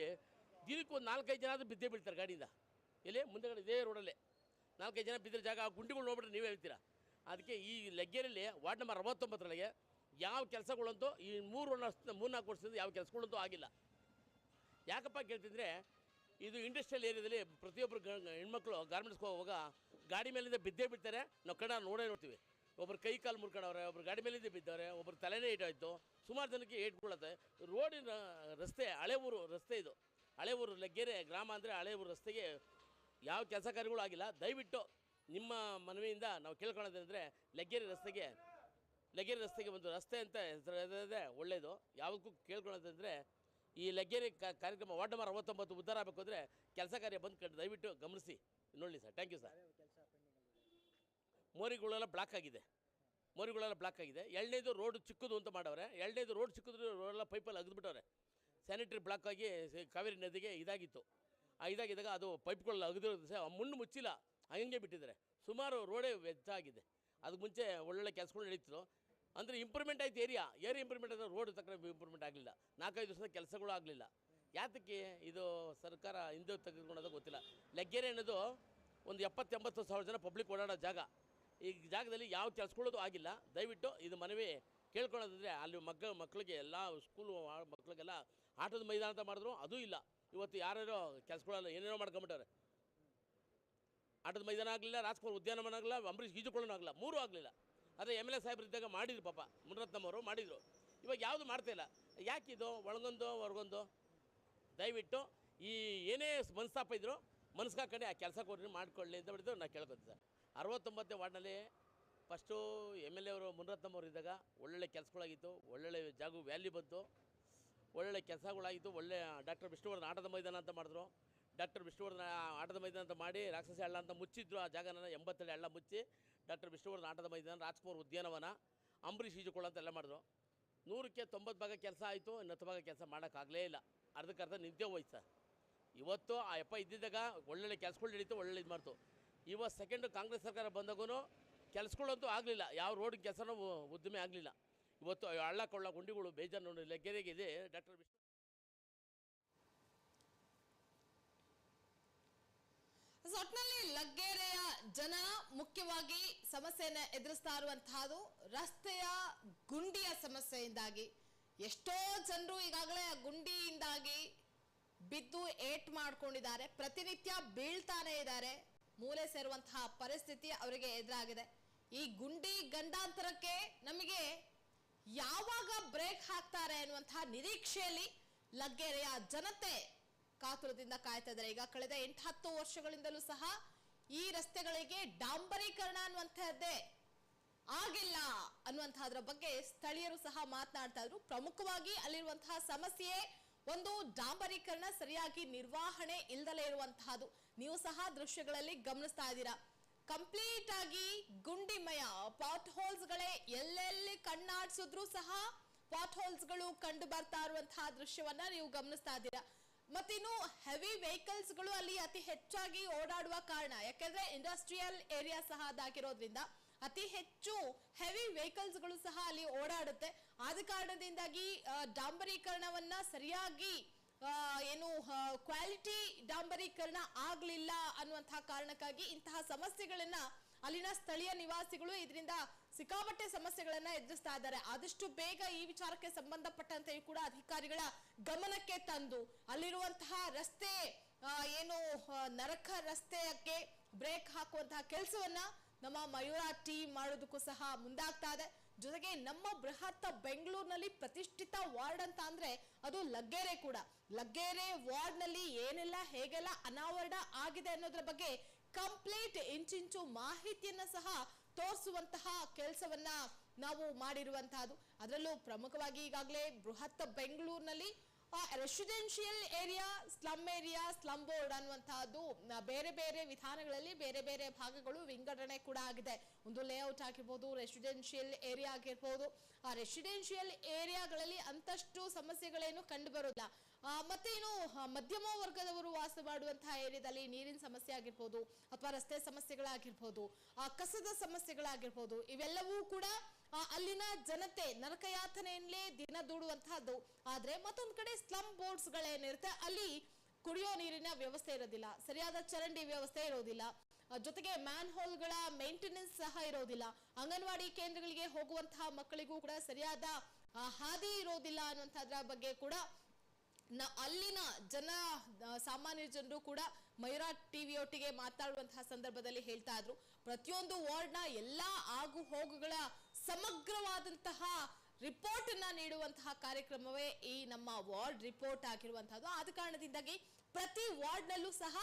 ದಿನಕ್ಕೆ ಒಂದು ನಾಲ್ಕೈದು ಜನ ಆದರೂ ಬಿದ್ದೇ ಬೀಳ್ತಾರೆ ಗಾಡಿಯಿಂದ. ಎಲ್ಲಿ ಮುಂದೆಗಡೆ ಇದೇ ರೋಡಲ್ಲೇ. ನಾಲ್ಕೈದು ಜನ ಬಿದ್ದಿರೋ ಜಾಗ ಆ ಗುಂಡಿಗಳು ನೋಡ್ಬಿಟ್ರೆ ನೀವೇ ಹೇಳ್ತೀರಾ? ಅದಕ್ಕೆ ಈ ಲೆಗ್ಗೆರಲ್ಲಿ ವಾರ್ಡ್ ನಂಬರ್ ಅರವತ್ತೊಂಬತ್ತರೊಳಗೆ ಯಾವ ಕೆಲಸಗಳಂತೂ ಈ ಮೂರು ವರ್ಷ ಮೂರು ನಾಲ್ಕು ವರ್ಷದಿಂದ ಯಾವ ಕೆಲಸಗಳಂತೂ ಆಗಿಲ್ಲ. ಯಾಕಪ್ಪ ಕೇಳ್ತಿದ್ರೆ ಇದು ಇಂಡಸ್ಟ್ರಿಯಲ್ ಏರಿಯಾದಲ್ಲಿ ಪ್ರತಿಯೊಬ್ಬರು ಹೆಣ್ಮಕ್ಳು ಗಾರ್ಮೆಂಟ್ಸ್ಗೆ ಹೋಗುವಾಗ ಗಾಡಿ ಮೇಲಿಂದ ಬಿದ್ದೇ ಬಿಡ್ತಾರೆ ನಾವು ಕಣ್ಣ ನೋಡೇ ನೋಡ್ತೀವಿ. ಒಬ್ಬರು ಕೈ ಕಾಲು ಮುರ್ಕೊಂಡವ್ರೆ, ಒಬ್ರು ಗಾಡಿ ಮೇಲಿಂದ ಬಿದ್ದವ್ರೆ, ಒಬ್ರು ತಲೆನೇ ಏಟಾಯ್ತು ಸುಮಾರು ಜನಕ್ಕೆ ಏಟ್ಕೊಳ್ಳುತ್ತೆ ರೋಡಿನ ರಸ್ತೆ ಹಳೆ ಊರು ರಸ್ತೆ ಇದು. ಹಳೆ ಊರು ಲಗ್ಗೆರೆ ಗ್ರಾಮ ಅಂದರೆ ಹಳೆ ಊರು ರಸ್ತೆಗೆ ಯಾವ ಕೆಲಸ ಕಾರ್ಯಗಳು ಆಗಿಲ್ಲ. ದಯವಿಟ್ಟು ನಿಮ್ಮ ಮನವಿಯಿಂದ ನಾವು ಕೇಳ್ಕೊಳ್ಳೋದಂದರೆ ಲಗ್ಗೆರೆ ರಸ್ತೆಗೆ ಲಗ್ಗೆರೆ ರಸ್ತೆಗೆ ಒಂದು ರಸ್ತೆ ಅಂತ ಹೆಸರಿದೆ ಒಳ್ಳೆಯದು ಯಾವುದಕ್ಕೂ ಕೇಳ್ಕೊಳ್ಳೋದಂದರೆ ಈ ಲಗ್ಗೆರೆ ಕ- ಕಾರ್ಯಕ್ರಮ ವಾರ್ಡ್ ನಂಬರ್ ಅರವತ್ತೊಂಬತ್ತು ಉದ್ಧಾರ ಆಗಬೇಕು ಅಂದರೆ ಕೆಲಸ ಕಾರ್ಯ ಬಂದು ಕಂಡು ದಯವಿಟ್ಟು ಗಮನಿಸಿ. ನೋಡಿ ಸರ್ ಥ್ಯಾಂಕ್ ಯು ಸರ್ ಮೋರಿಗಳೆಲ್ಲ ಬ್ಲಾಕ್ ಆಗಿದೆ. ಮೋರಿಗಳೆಲ್ಲ ಬ್ಲಾಕ್ ಆಗಿದೆ. ಎರಡನೇದು ರೋಡ್ ಚಿಕ್ಕದು ಅಂತ ಮಾಡವ್ರೆ. ಎರಡನೇದು ರೋಡ್ ಚಿಕ್ಕದು ರೋಡೆಲ್ಲ ಪೈಪಲ್ಲಿ ಅಗದ್ಬಿಟ್ಟವ್ರೆ. ಸ್ಯಾನಿಟರಿ ಬ್ಲಾಕ್ ಆಗಿ ಕಾವೇರಿ ನದಿಗೆ ಇದಾಗಿತ್ತು. ಆ ಇದಾಗಿದ್ದಾಗ ಅದು ಪೈಪ್ಗಳೆಲ್ಲ ಅಗದಿರೋದು ಸಹ ಮುಣ್ಣು ಮುಚ್ಚಿಲ್ಲ. ಹಂಗೆ ಬಿಟ್ಟಿದ್ದಾರೆ. ಸುಮಾರು ರೋಡೇ ವೆಚ್ಚ ಆಗಿದೆ. ಅದಕ್ಕೆ ಮುಂಚೆ ಒಳ್ಳೊಳ್ಳೆ ಕೆಲಸಗಳು ನಡೀತಿದ್ರು ಅಂದರೆ ಇಂಪ್ರೂವ್ಮೆಂಟ್ ಆಯ್ತು ಏರಿಯಾ ಏರಿಯಾ ಇಂಪ್ರೂವ್ಮೆಂಟ್ ಆದರೆ ರೋಡ್ ತಕ್ಕ ಇಂಪ್ರೂವ್ಮೆಂಟ್ ಆಗಲಿಲ್ಲ. ನಾಲ್ಕೈದು ವರ್ಷದ ಕೆಲಸಗಳು ಆಗಲಿಲ್ಲ. ಯಾತಕ್ಕೆ ಇದು ಸರ್ಕಾರ ಹಿಂದೆ ತೆಗೆದುಕೊಳ್ಳೋದು ಗೊತ್ತಿಲ್ಲ. ಲೆಗ್ಗೆರೆ ಅನ್ನೋದು ಒಂದು ಎಪ್ಪತ್ತೆಂಬತ್ತು ಸಾವಿರ ಜನ ಪಬ್ಲಿಕ್ ಓಡಾಡೋ ಜಾಗ. ಈ ಜಾಗದಲ್ಲಿ ಯಾವ ಕೆಲಸಗಳದು ಆಗಿಲ್ಲ. ದಯವಿಟ್ಟು ಇದು ಮನವಿ ಕೇಳ್ಕೊಳ್ಳೋದಂದರೆ ಅಲ್ಲಿ ಮಗ್ಗ ಮಕ್ಕಳಿಗೆ ಎಲ್ಲ ಸ್ಕೂಲು ಮಕ್ಕಳಿಗೆಲ್ಲ ಆಟದ ಮೈದಾನ ಅಂತ ಮಾಡಿದ್ರು, ಅದೂ ಇಲ್ಲ. ಇವತ್ತು ಯಾರ್ಯಾರೋ ಕೆಲಸಗಳೆಲ್ಲ ಏನೇನೋ ಮಾಡ್ಕೊಂಬಿಟ್ಟಾರೆ ಆಟದ ಮೈದಾನ ಆಗಲಿಲ್ಲ, ರಾಜ್ಕುಮಾರ್ ಉದ್ಯಾನವನ ಆಗಲ್ಲ ಅಂಬರೀಷ್ ಈಜುಕೊಳ್ಳೋನು ಆಗಲ್ಲ ಮೂರೂ ಆಗಲಿಲ್ಲ. ಆದರೆ ಎಂ ಎಲ್ ಎ ಸಾಹೇಬ್ರು ಇದ್ದಾಗ ಮಾಡಿದ್ರು ಪಾಪ, ಮುನರತ್ನಮ್ಮವರು ಮಾಡಿದರು. ಇವಾಗ ಯಾವುದು ಮಾಡ್ತಾ ಇಲ್ಲ. ಯಾಕಿದು ಒಳಗೊಂದು, ಹೊರಗೊಂದು? ದಯವಿಟ್ಟು ಈ ಏನೇ ಮನಸ್ತಾಪ ಇದ್ರು ಮನಸ್ಸಾಕಂಡು ಆ ಕೆಲಸ ಕೊಡ್ರಿ ಮಾಡ್ಕೊಳ್ಳಿ ಅಂತ ಬಿಟ್ಟು ನಾನು ಕೇಳ್ಕೊತೀನಿ ಸರ್. ಅರವತ್ತೊಂಬತ್ತನೇ ವಾರ್ಡ್ನಲ್ಲಿ ಫಸ್ಟು ಎಂ ಎಲ್ ಎ ಅವರು ಇದ್ದಾಗ ಒಳ್ಳೊಳ್ಳೆ ಕೆಲಸಗಳಾಗಿತ್ತು, ಒಳ್ಳೊಳ್ಳೆ ಜಾಗ ವ್ಯಾಲ್ಯೂ ಬಂತು, ಒಳ್ಳೊಳ್ಳೆ ಕೆಲಸಗಳಾಗಿತ್ತು, ಒಳ್ಳೆ ಡಾಕ್ಟರ್ ವಿಷ್ಣುವರ್ಧನ್ ಆಟದ ಮೈದಾನ ಅಂತ ಮಾಡಿದ್ರು. ಡಾಕ್ಟರ್ ವಿಷ್ಣುವರ್ಧನ ಆಟದ ಮೈದಾನ ಅಂತ ಮಾಡಿ ರಾಕ್ಷಸ ಹಳ್ಳ ಅಂತ ಮುಚ್ಚಿದ್ರು, ಆ ಜಾಗನ ಎಂಬತ್ತಡಿ ಹಳ್ಳ ಮುಚ್ಚಿ ಡಾಕ್ಟರ್ ವಿಷ್ಣುವರ್ಧನ್ ಆಟದ ಮೈದಾನ, ರಾಜ್ಕುಮಾರ್ ಉದ್ಯಾನವನ, ಅಂಬರೀಷ್ ಈಜುಕೊಳ್ಳ ಅಂತೆಲ್ಲ ಮಾಡಿದ್ರು. ನೂರಕ್ಕೆ ತೊಂಬತ್ತು ಭಾಗ ಕೆಲಸ ಆಯಿತು, ಇನ್ನೊತ್ತು ಭಾಗ ಕೆಲಸ ಮಾಡೋಕ್ಕಾಗಲೇ ಇಲ್ಲ. ಅರ್ಧಕ್ಕರ್ಧ ನಿಂತೇ ಹೋಯ್ತು ಇವತ್ತು ಆ ಯಪ್ಪ ಇದ್ದಿದ್ದಾಗ ಒಳ್ಳೊಳ್ಳೆ ಕೆಲಸಗಳು ನಡೀತು, ಒಳ್ಳೊಳ್ಳೆ ಇದು ಮಾಡ್ತು. ಇವತ್ತು ಸೆಕೆಂಡು ಕಾಂಗ್ರೆಸ್ ಸರ್ಕಾರ ಬಂದಾಗೂ ಕೆಲಸಗಳಂತೂ ಆಗಲಿಲ್ಲ. ಯಾವ ರೋಡ್ ಕೆಲಸನೂ ಉದ್ದಿಮೆ ಆಗಲಿಲ್ಲ. ಇವತ್ತು ಹಳ್ಳ ಕೊಳ್ಳ ಗುಂಡಿಗಳು ಬೇಜಾರು ನೋಡಿ ಲೆಗ್ಗೆರೆಗೆ ಇದೆ. ಡಾಕ್ಟರ್ ವಿಷ್ಣು ಒಟ್ನಲ್ಲಿ ಲಗ್ಗೆರೆಯ ಜನ ಮುಖ್ಯವಾಗಿ ಸಮಸ್ಯೆಯನ್ನ ಎದುರಿಸ್ತಾ ಇರುವಂತಹದ್ದು ರಸ್ತೆಯ ಗುಂಡಿಯ ಸಮಸ್ಯೆಯಿಂದಾಗಿ. ಎಷ್ಟೋ ಜನರು ಈಗಾಗಲೇ ಆ ಗುಂಡಿಯಿಂದಾಗಿ ಬಿದ್ದು ಏಟ್ ಮಾಡ್ಕೊಂಡಿದ್ದಾರೆ. ಪ್ರತಿನಿತ್ಯ ಬೀಳ್ತಾನೆ ಇದ್ದಾರೆ. ಮೂಲೆ ಸೇರುವಂತಹ ಪರಿಸ್ಥಿತಿ ಅವರಿಗೆ ಎದುರಾಗಿದೆ. ಈ ಗುಂಡಿ ಗಂಡಾಂತರಕ್ಕೆ ನಮಗೆ ಯಾವಾಗ ಬ್ರೇಕ್ ಹಾಕ್ತಾರೆ ಅನ್ನುವಂತಹ ನಿರೀಕ್ಷೆಯಲ್ಲಿ ಲಗ್ಗೆರೆಯ ಜನತೆ ಕಾತುರದಿಂದ ಕಾಯ್ತಾ ಇದ್ದಾರೆ. ಈಗ ಕಳೆದ ಎಂಟು ಹತ್ತು ವರ್ಷಗಳಿಂದಲೂ ಸಹ ಈ ರಸ್ತೆಗಳಿಗೆ ಡಾಂಬರೀಕರಣ ಅನ್ನುವಂಥದ್ದೇ ಆಗಿಲ್ಲ ಅನ್ನುವಂತಹದ್ರ ಬಗ್ಗೆ ಸ್ಥಳೀಯರು ಸಹ ಮಾತನಾಡ್ತಾ ಇದ್ರು. ಪ್ರಮುಖವಾಗಿ ಅಲ್ಲಿರುವಂತಹ ಸಮಸ್ಯೆ ಒಂದು ಡಾಂಬರೀಕರಣ ಸರಿಯಾಗಿ ನಿರ್ವಹಣೆ ಇಲ್ದಲೇ ಇರುವಂತಹದ್ದು ನೀವು ಸಹ ದೃಶ್ಯಗಳಲ್ಲಿ ಗಮನಿಸ್ತಾ ಇದ್ದೀರಾ. ಕಂಪ್ಲೀಟ್ ಆಗಿ ಗುಂಡಿಮಯ ಪಾಟ್ ಹೋಲ್ಸ್ ಗಳೇ ಎಲ್ಲೆಲ್ಲಿ ಕಣ್ಣಾಡ್ಸಿದ್ರು ಸಹ ಪಾಟ್ ಹೋಲ್ಸ್ಗಳು ಕಂಡು ಬರ್ತಾ ಇರುವಂತಹ ದೃಶ್ಯವನ್ನ ನೀವು ಗಮನಿಸ್ತಾ ಇದ್ದೀರಾ. ಮತ್ತಿನ್ನು ಹೆವಿ ವೆಹಿಕಲ್ಸ್ಗಳು ಅಲ್ಲಿ ಅತಿ ಹೆಚ್ಚಾಗಿ ಓಡಾಡುವ ಕಾರಣ, ಯಾಕೆಂದ್ರೆ ಇಂಡಸ್ಟ್ರಿಯಲ್ ಏರಿಯಾ ಸಹ ಅದಾಗಿರೋದ್ರಿಂದ ಅತಿ ಹೆಚ್ಚು ಹೆವಿ ವೆಹಿಕಲ್ಸ್ಗಳು ಸಹ ಅಲ್ಲಿ ಓಡಾಡುತ್ತೆ. ಆದ ಕಾರಣದಿಂದಾಗಿ ಡಾಂಬರೀಕರಣವನ್ನ ಸರಿಯಾಗಿ ಏನು ಕ್ವಾಲಿಟಿ ಡಾಂಬರೀಕರಣ ಆಗಲಿಲ್ಲ ಅನ್ನುವಂತಹ ಕಾರಣಕ್ಕಾಗಿ ಇಂತಹ ಸಮಸ್ಯೆಗಳನ್ನ ಅಲ್ಲಿನ ಸ್ಥಳೀಯ ನಿವಾಸಿಗಳು ಇದರಿಂದ ಸಿಕ್ಕಾಪಟ್ಟೆ ಸಮಸ್ಯೆಗಳನ್ನ ಎದುರಿಸ್ತಾ ಇದ್ದಾರೆ. ಆದಷ್ಟು ಬೇಗ ಈ ವಿಚಾರಕ್ಕೆ ಸಂಬಂಧಪಟ್ಟಂತೆ ಕೂಡ ಅಧಿಕಾರಿಗಳ ಗಮನಕ್ಕೆ ತಂದು, ಅಲ್ಲಿರುವಂತಹ ರಸ್ತೆ ಏನು ನರಕ ರಸ್ತೆಯಕ್ಕೆ ಬ್ರೇಕ್ ಹಾಕುವಂತಹ ಕೆಲಸವನ್ನ ನಮ್ಮ ಮಯೂರ ಟೀಮ್ ಮಾಡೋದಕ್ಕೂ ಸಹ ಮುಂದಾಗ್ತಾ ಇದೆ. ಜೊತೆಗೆ ನಮ್ಮ ಬೃಹತ್ ಬೆಂಗಳೂರಿನಲ್ಲಿ ಪ್ರತಿಷ್ಠಿತ ವಾರ್ಡ್ ಅಂತ ಅಂದ್ರೆ ಅದು ಲಗ್ಗೆರೆ ಕೂಡ. ಲಗ್ಗೆರೆ ವಾರ್ಡ್ನಲ್ಲಿ ಏನೆಲ್ಲ, ಹೇಗೆಲ್ಲ ಅನಾವರಣ ಆಗಿದೆ ಅನ್ನೋದ್ರ ಬಗ್ಗೆ ಕಂಪ್ಲೀಟ್ ಇಂಚಿಂಚು ಮಾಹಿತಿಯನ್ನ ಸಹ ತೋರಿಸುವಂತಹ ಕೆಲಸವನ್ನ ನಾವು ಮಾಡಿರುವಂತಹದ್ದು. ಅದರಲ್ಲೂ ಪ್ರಮುಖವಾಗಿ ಈಗಾಗಲೇ ಬೃಹತ್ ಬೆಂಗಳೂರಿನಲ್ಲಿ residential area slum area slum board ಅನ್ನುವಂತಹದ್ದು ಬೇರೆ ಬೇರೆ ವಿಧಾನಗಳಲ್ಲಿ ಬೇರೆ ಬೇರೆ ಭಾಗಗಳು ವಿಂಗಡಣೆ ಕೂಡ ಆಗಿದೆ. ಒಂದು ಲೇಔಟ್ ಆಗಿರ್ಬೋದು ರೆಸಿಡೆನ್ಷಿಯಲ್ ಏರಿಯಾ ಆಗಿರ್ಬೋದು. ಆ ರೆಸಿಡೆನ್ಷಿಯಲ್ ಏರಿಯಾಗಳಲ್ಲಿ ಅಂತಷ್ಟು ಸಮಸ್ಯೆಗಳೇನು ಕಂಡು ಮತ್ತೆ ಏನು ಮಧ್ಯಮ ವರ್ಗದವರು ವಾಸ ಮಾಡುವಂತಹ ಏರಿಯಾದಲ್ಲಿ ನೀರಿನ ಸಮಸ್ಯೆ ಆಗಿರ್ಬೋದು, ಅಥವಾ ರಸ್ತೆ ಸಮಸ್ಯೆಗಳಾಗಿರ್ಬೋದು, ಆ ಕಸದ ಸಮಸ್ಯೆಗಳಾಗಿರ್ಬೋದು, ಇವೆಲ್ಲವೂ ಕೂಡ ಅಲ್ಲಿನ ಜನತೆ ನರಕಯಾತನೆಯಲ್ಲೇ ದಿನ ದೂಡುವಂತಹದ್ದು. ಆದ್ರೆ ಮತ್ತೊಂದು ಕಡೆ ಸ್ಲಮ್ ಬೋರ್ಡ್ಸ್ ಗಳೇನಿರುತ್ತೆ, ಅಲ್ಲಿ ಕುಡಿಯೋ ನೀರಿನ ವ್ಯವಸ್ಥೆ ಇರೋದಿಲ್ಲ. ಸರಿಯಾದ ಚರಂಡಿ ವ್ಯವಸ್ಥೆ ಇರೋದಿಲ್ಲ. ಜೊತೆಗೆ ಮ್ಯಾನ್ ಹೋಲ್ಗಳ ಮೇಂಟೆನೆನ್ಸ್ ಸಹ ಇರೋದಿಲ್ಲ. ಅಂಗನವಾಡಿ ಕೇಂದ್ರಗಳಿಗೆ ಹೋಗುವಂತಹ ಮಕ್ಕಳಿಗೂ ಕೂಡ ಸರಿಯಾದ ಹಾದಿ ಇರೋದಿಲ್ಲ ಅನ್ನುವಂಥದ್ರ ಬಗ್ಗೆ ಕೂಡ ಅಲ್ಲಿನ ಜನ ಸಾಮಾನ್ಯ ಜನರು ಕೂಡ ಮಯೂರಾ ಟಿವಿ ಒಟ್ಟಿಗೆ ಮಾತಾಡುವಂತಹ ಸಂದರ್ಭದಲ್ಲಿ ಹೇಳ್ತಾ ಇದ್ರು. ಪ್ರತಿಯೊಂದು ವಾರ್ಡ್ನ ಎಲ್ಲಾ ಆಗು ಹೋಗುಗಳ ಸಮಗ್ರವಾದಂತಹ ರಿಪೋರ್ಟ್ ಅನ್ನ ನೀಡುವಂತಹ ಕಾರ್ಯಕ್ರಮವೇ ಈ ನಮ್ಮ ವಾರ್ಡ್ ರಿಪೋರ್ಟ್ ಆಗಿರುವಂತಹದ್ದು. ಆದ ಕಾರಣದಿಂದಾಗಿ ಪ್ರತಿ ವಾರ್ಡ್ ನಲ್ಲೂ ಸಹ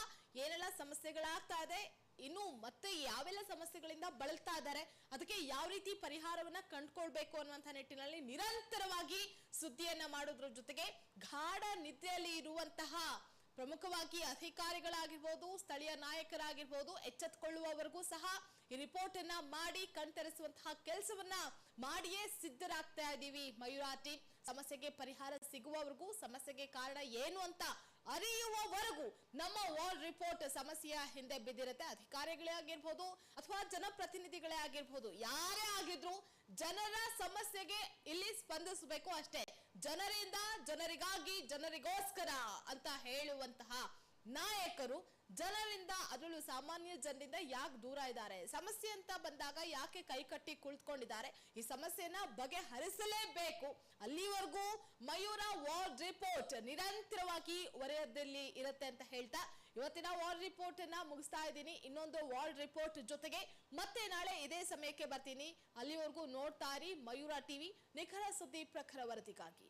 ಏನೆಲ್ಲ ಸಮಸ್ಯೆಗಳಾಗ್ತಾ ಇದೆ, ಇನ್ನು ಮತ್ತೆ ಯಾವೆಲ್ಲ ಸಮಸ್ಯೆಗಳಿಂದ ಬಳಲ್ತಾ ಇದ್ದಾರೆ, ಅದಕ್ಕೆ ಯಾವ ರೀತಿ ಪರಿಹಾರವನ್ನ ಕಂಡುಕೊಳ್ಬೇಕು ಅನ್ನುವಂಥ ನಿಟ್ಟಿನಲ್ಲಿ ನಿರಂತರವಾಗಿ ಸುದ್ದಿಯನ್ನ ಮಾಡೋದ್ರ ಜೊತೆಗೆ ಗಾಢ ನಿದ್ದೆಯಲ್ಲಿ ಇರುವಂತಹ ಪ್ರಮುಖವಾಗಿ ಅಧಿಕಾರಿಗಳಾಗಿರ್ಬೋದು, ಸ್ಥಳೀಯ ನಾಯಕರಾಗಿರ್ಬೋದು ಎಚ್ಚೆತ್ತುಕೊಳ್ಳುವವರೆಗೂ ಸಹ ಈ ರಿಪೋರ್ಟ್ ಅನ್ನ ಮಾಡಿ ಕಣ್ತರಿಸುವಂತಹ ಕೆಲಸವನ್ನ ಮಾಡಿಯೇ ಸಿದ್ಧರಾಗ್ತಾ ಇದ್ದೀವಿ ಮಯೂರಾ ಸಮಸ್ಯೆಗೆ ಪರಿಹಾರ ಸಿಗುವವರೆಗೂ ಸಮಸ್ಯೆಗೆ ಕಾರಣ ಏನು ಅಂತ ಅರಿಯುವವರೆಗೂ ನಮ್ಮ ವಾಲ್ ರಿಪೋರ್ಟ್ ಸಮಸ್ಯೆಯ ಹಿಂದೆ ಬಿದ್ದಿರುತ್ತೆ. ಅಧಿಕಾರಿಗಳೇ ಆಗಿರ್ಬೋದು ಅಥವಾ ಜನಪ್ರತಿನಿಧಿಗಳೇ ಆಗಿರ್ಬೋದು, ಯಾರೇ ಆಗಿದ್ರು ಜನರ ಸಮಸ್ಯೆಗೆ ಇಲ್ಲಿ ಸ್ಪಂದಿಸಬೇಕು ಅಷ್ಟೇ. ಜನರಿಂದ ಜನರಿಗಾಗಿ ಜನರಿಗೋಸ್ಕರ ಅಂತ ಹೇಳುವಂತಹ ನಾಯಕರು ಜನರಿಂದ ಅದರಲ್ಲೂ ಸಾಮಾನ್ಯ ಜನರಿಂದ ಯಾಕೆ ದೂರ ಇದ್ದಾರೆ? ಸಮಸ್ಯೆ ಅಂತ ಬಂದಾಗ ಯಾಕೆ ಕೈ ಕಟ್ಟಿ ಕುಳಿತುಕೊಂಡಿದ್ದಾರೆ? ಈ ಸಮಸ್ಯೆನ ಬಗೆಹರಿಸಲೇಬೇಕು. ಅಲ್ಲಿವರೆಗೂ ಮಯೂರ ವಾರ್ಡ್ ರಿಪೋರ್ಟ್ ನಿರಂತರವಾಗಿ ವರದಿಯಲ್ಲಿ ಇರುತ್ತೆ ಅಂತ ಹೇಳ್ತಾ ಇವತ್ತಿನ ವಾರ್ಡ್ ರಿಪೋರ್ಟ್ ಅನ್ನ ಮುಗಿಸ್ತಾ ಇದ್ದೀನಿ. ಇನ್ನೊಂದು ವಾರ್ಡ್ ರಿಪೋರ್ಟ್ ಜೊತೆಗೆ ಮತ್ತೆ ನಾಳೆ ಇದೇ ಸಮಯಕ್ಕೆ ಬರ್ತೀನಿ. ಅಲ್ಲಿವರೆಗೂ ನೋಡ್ತಾ ಇರಿ ಮಯೂರ ಟಿವಿ. ನಿಖರ ಸುದ್ದಿ ಪ್ರಖರ ವರದಿಗಾಗಿ.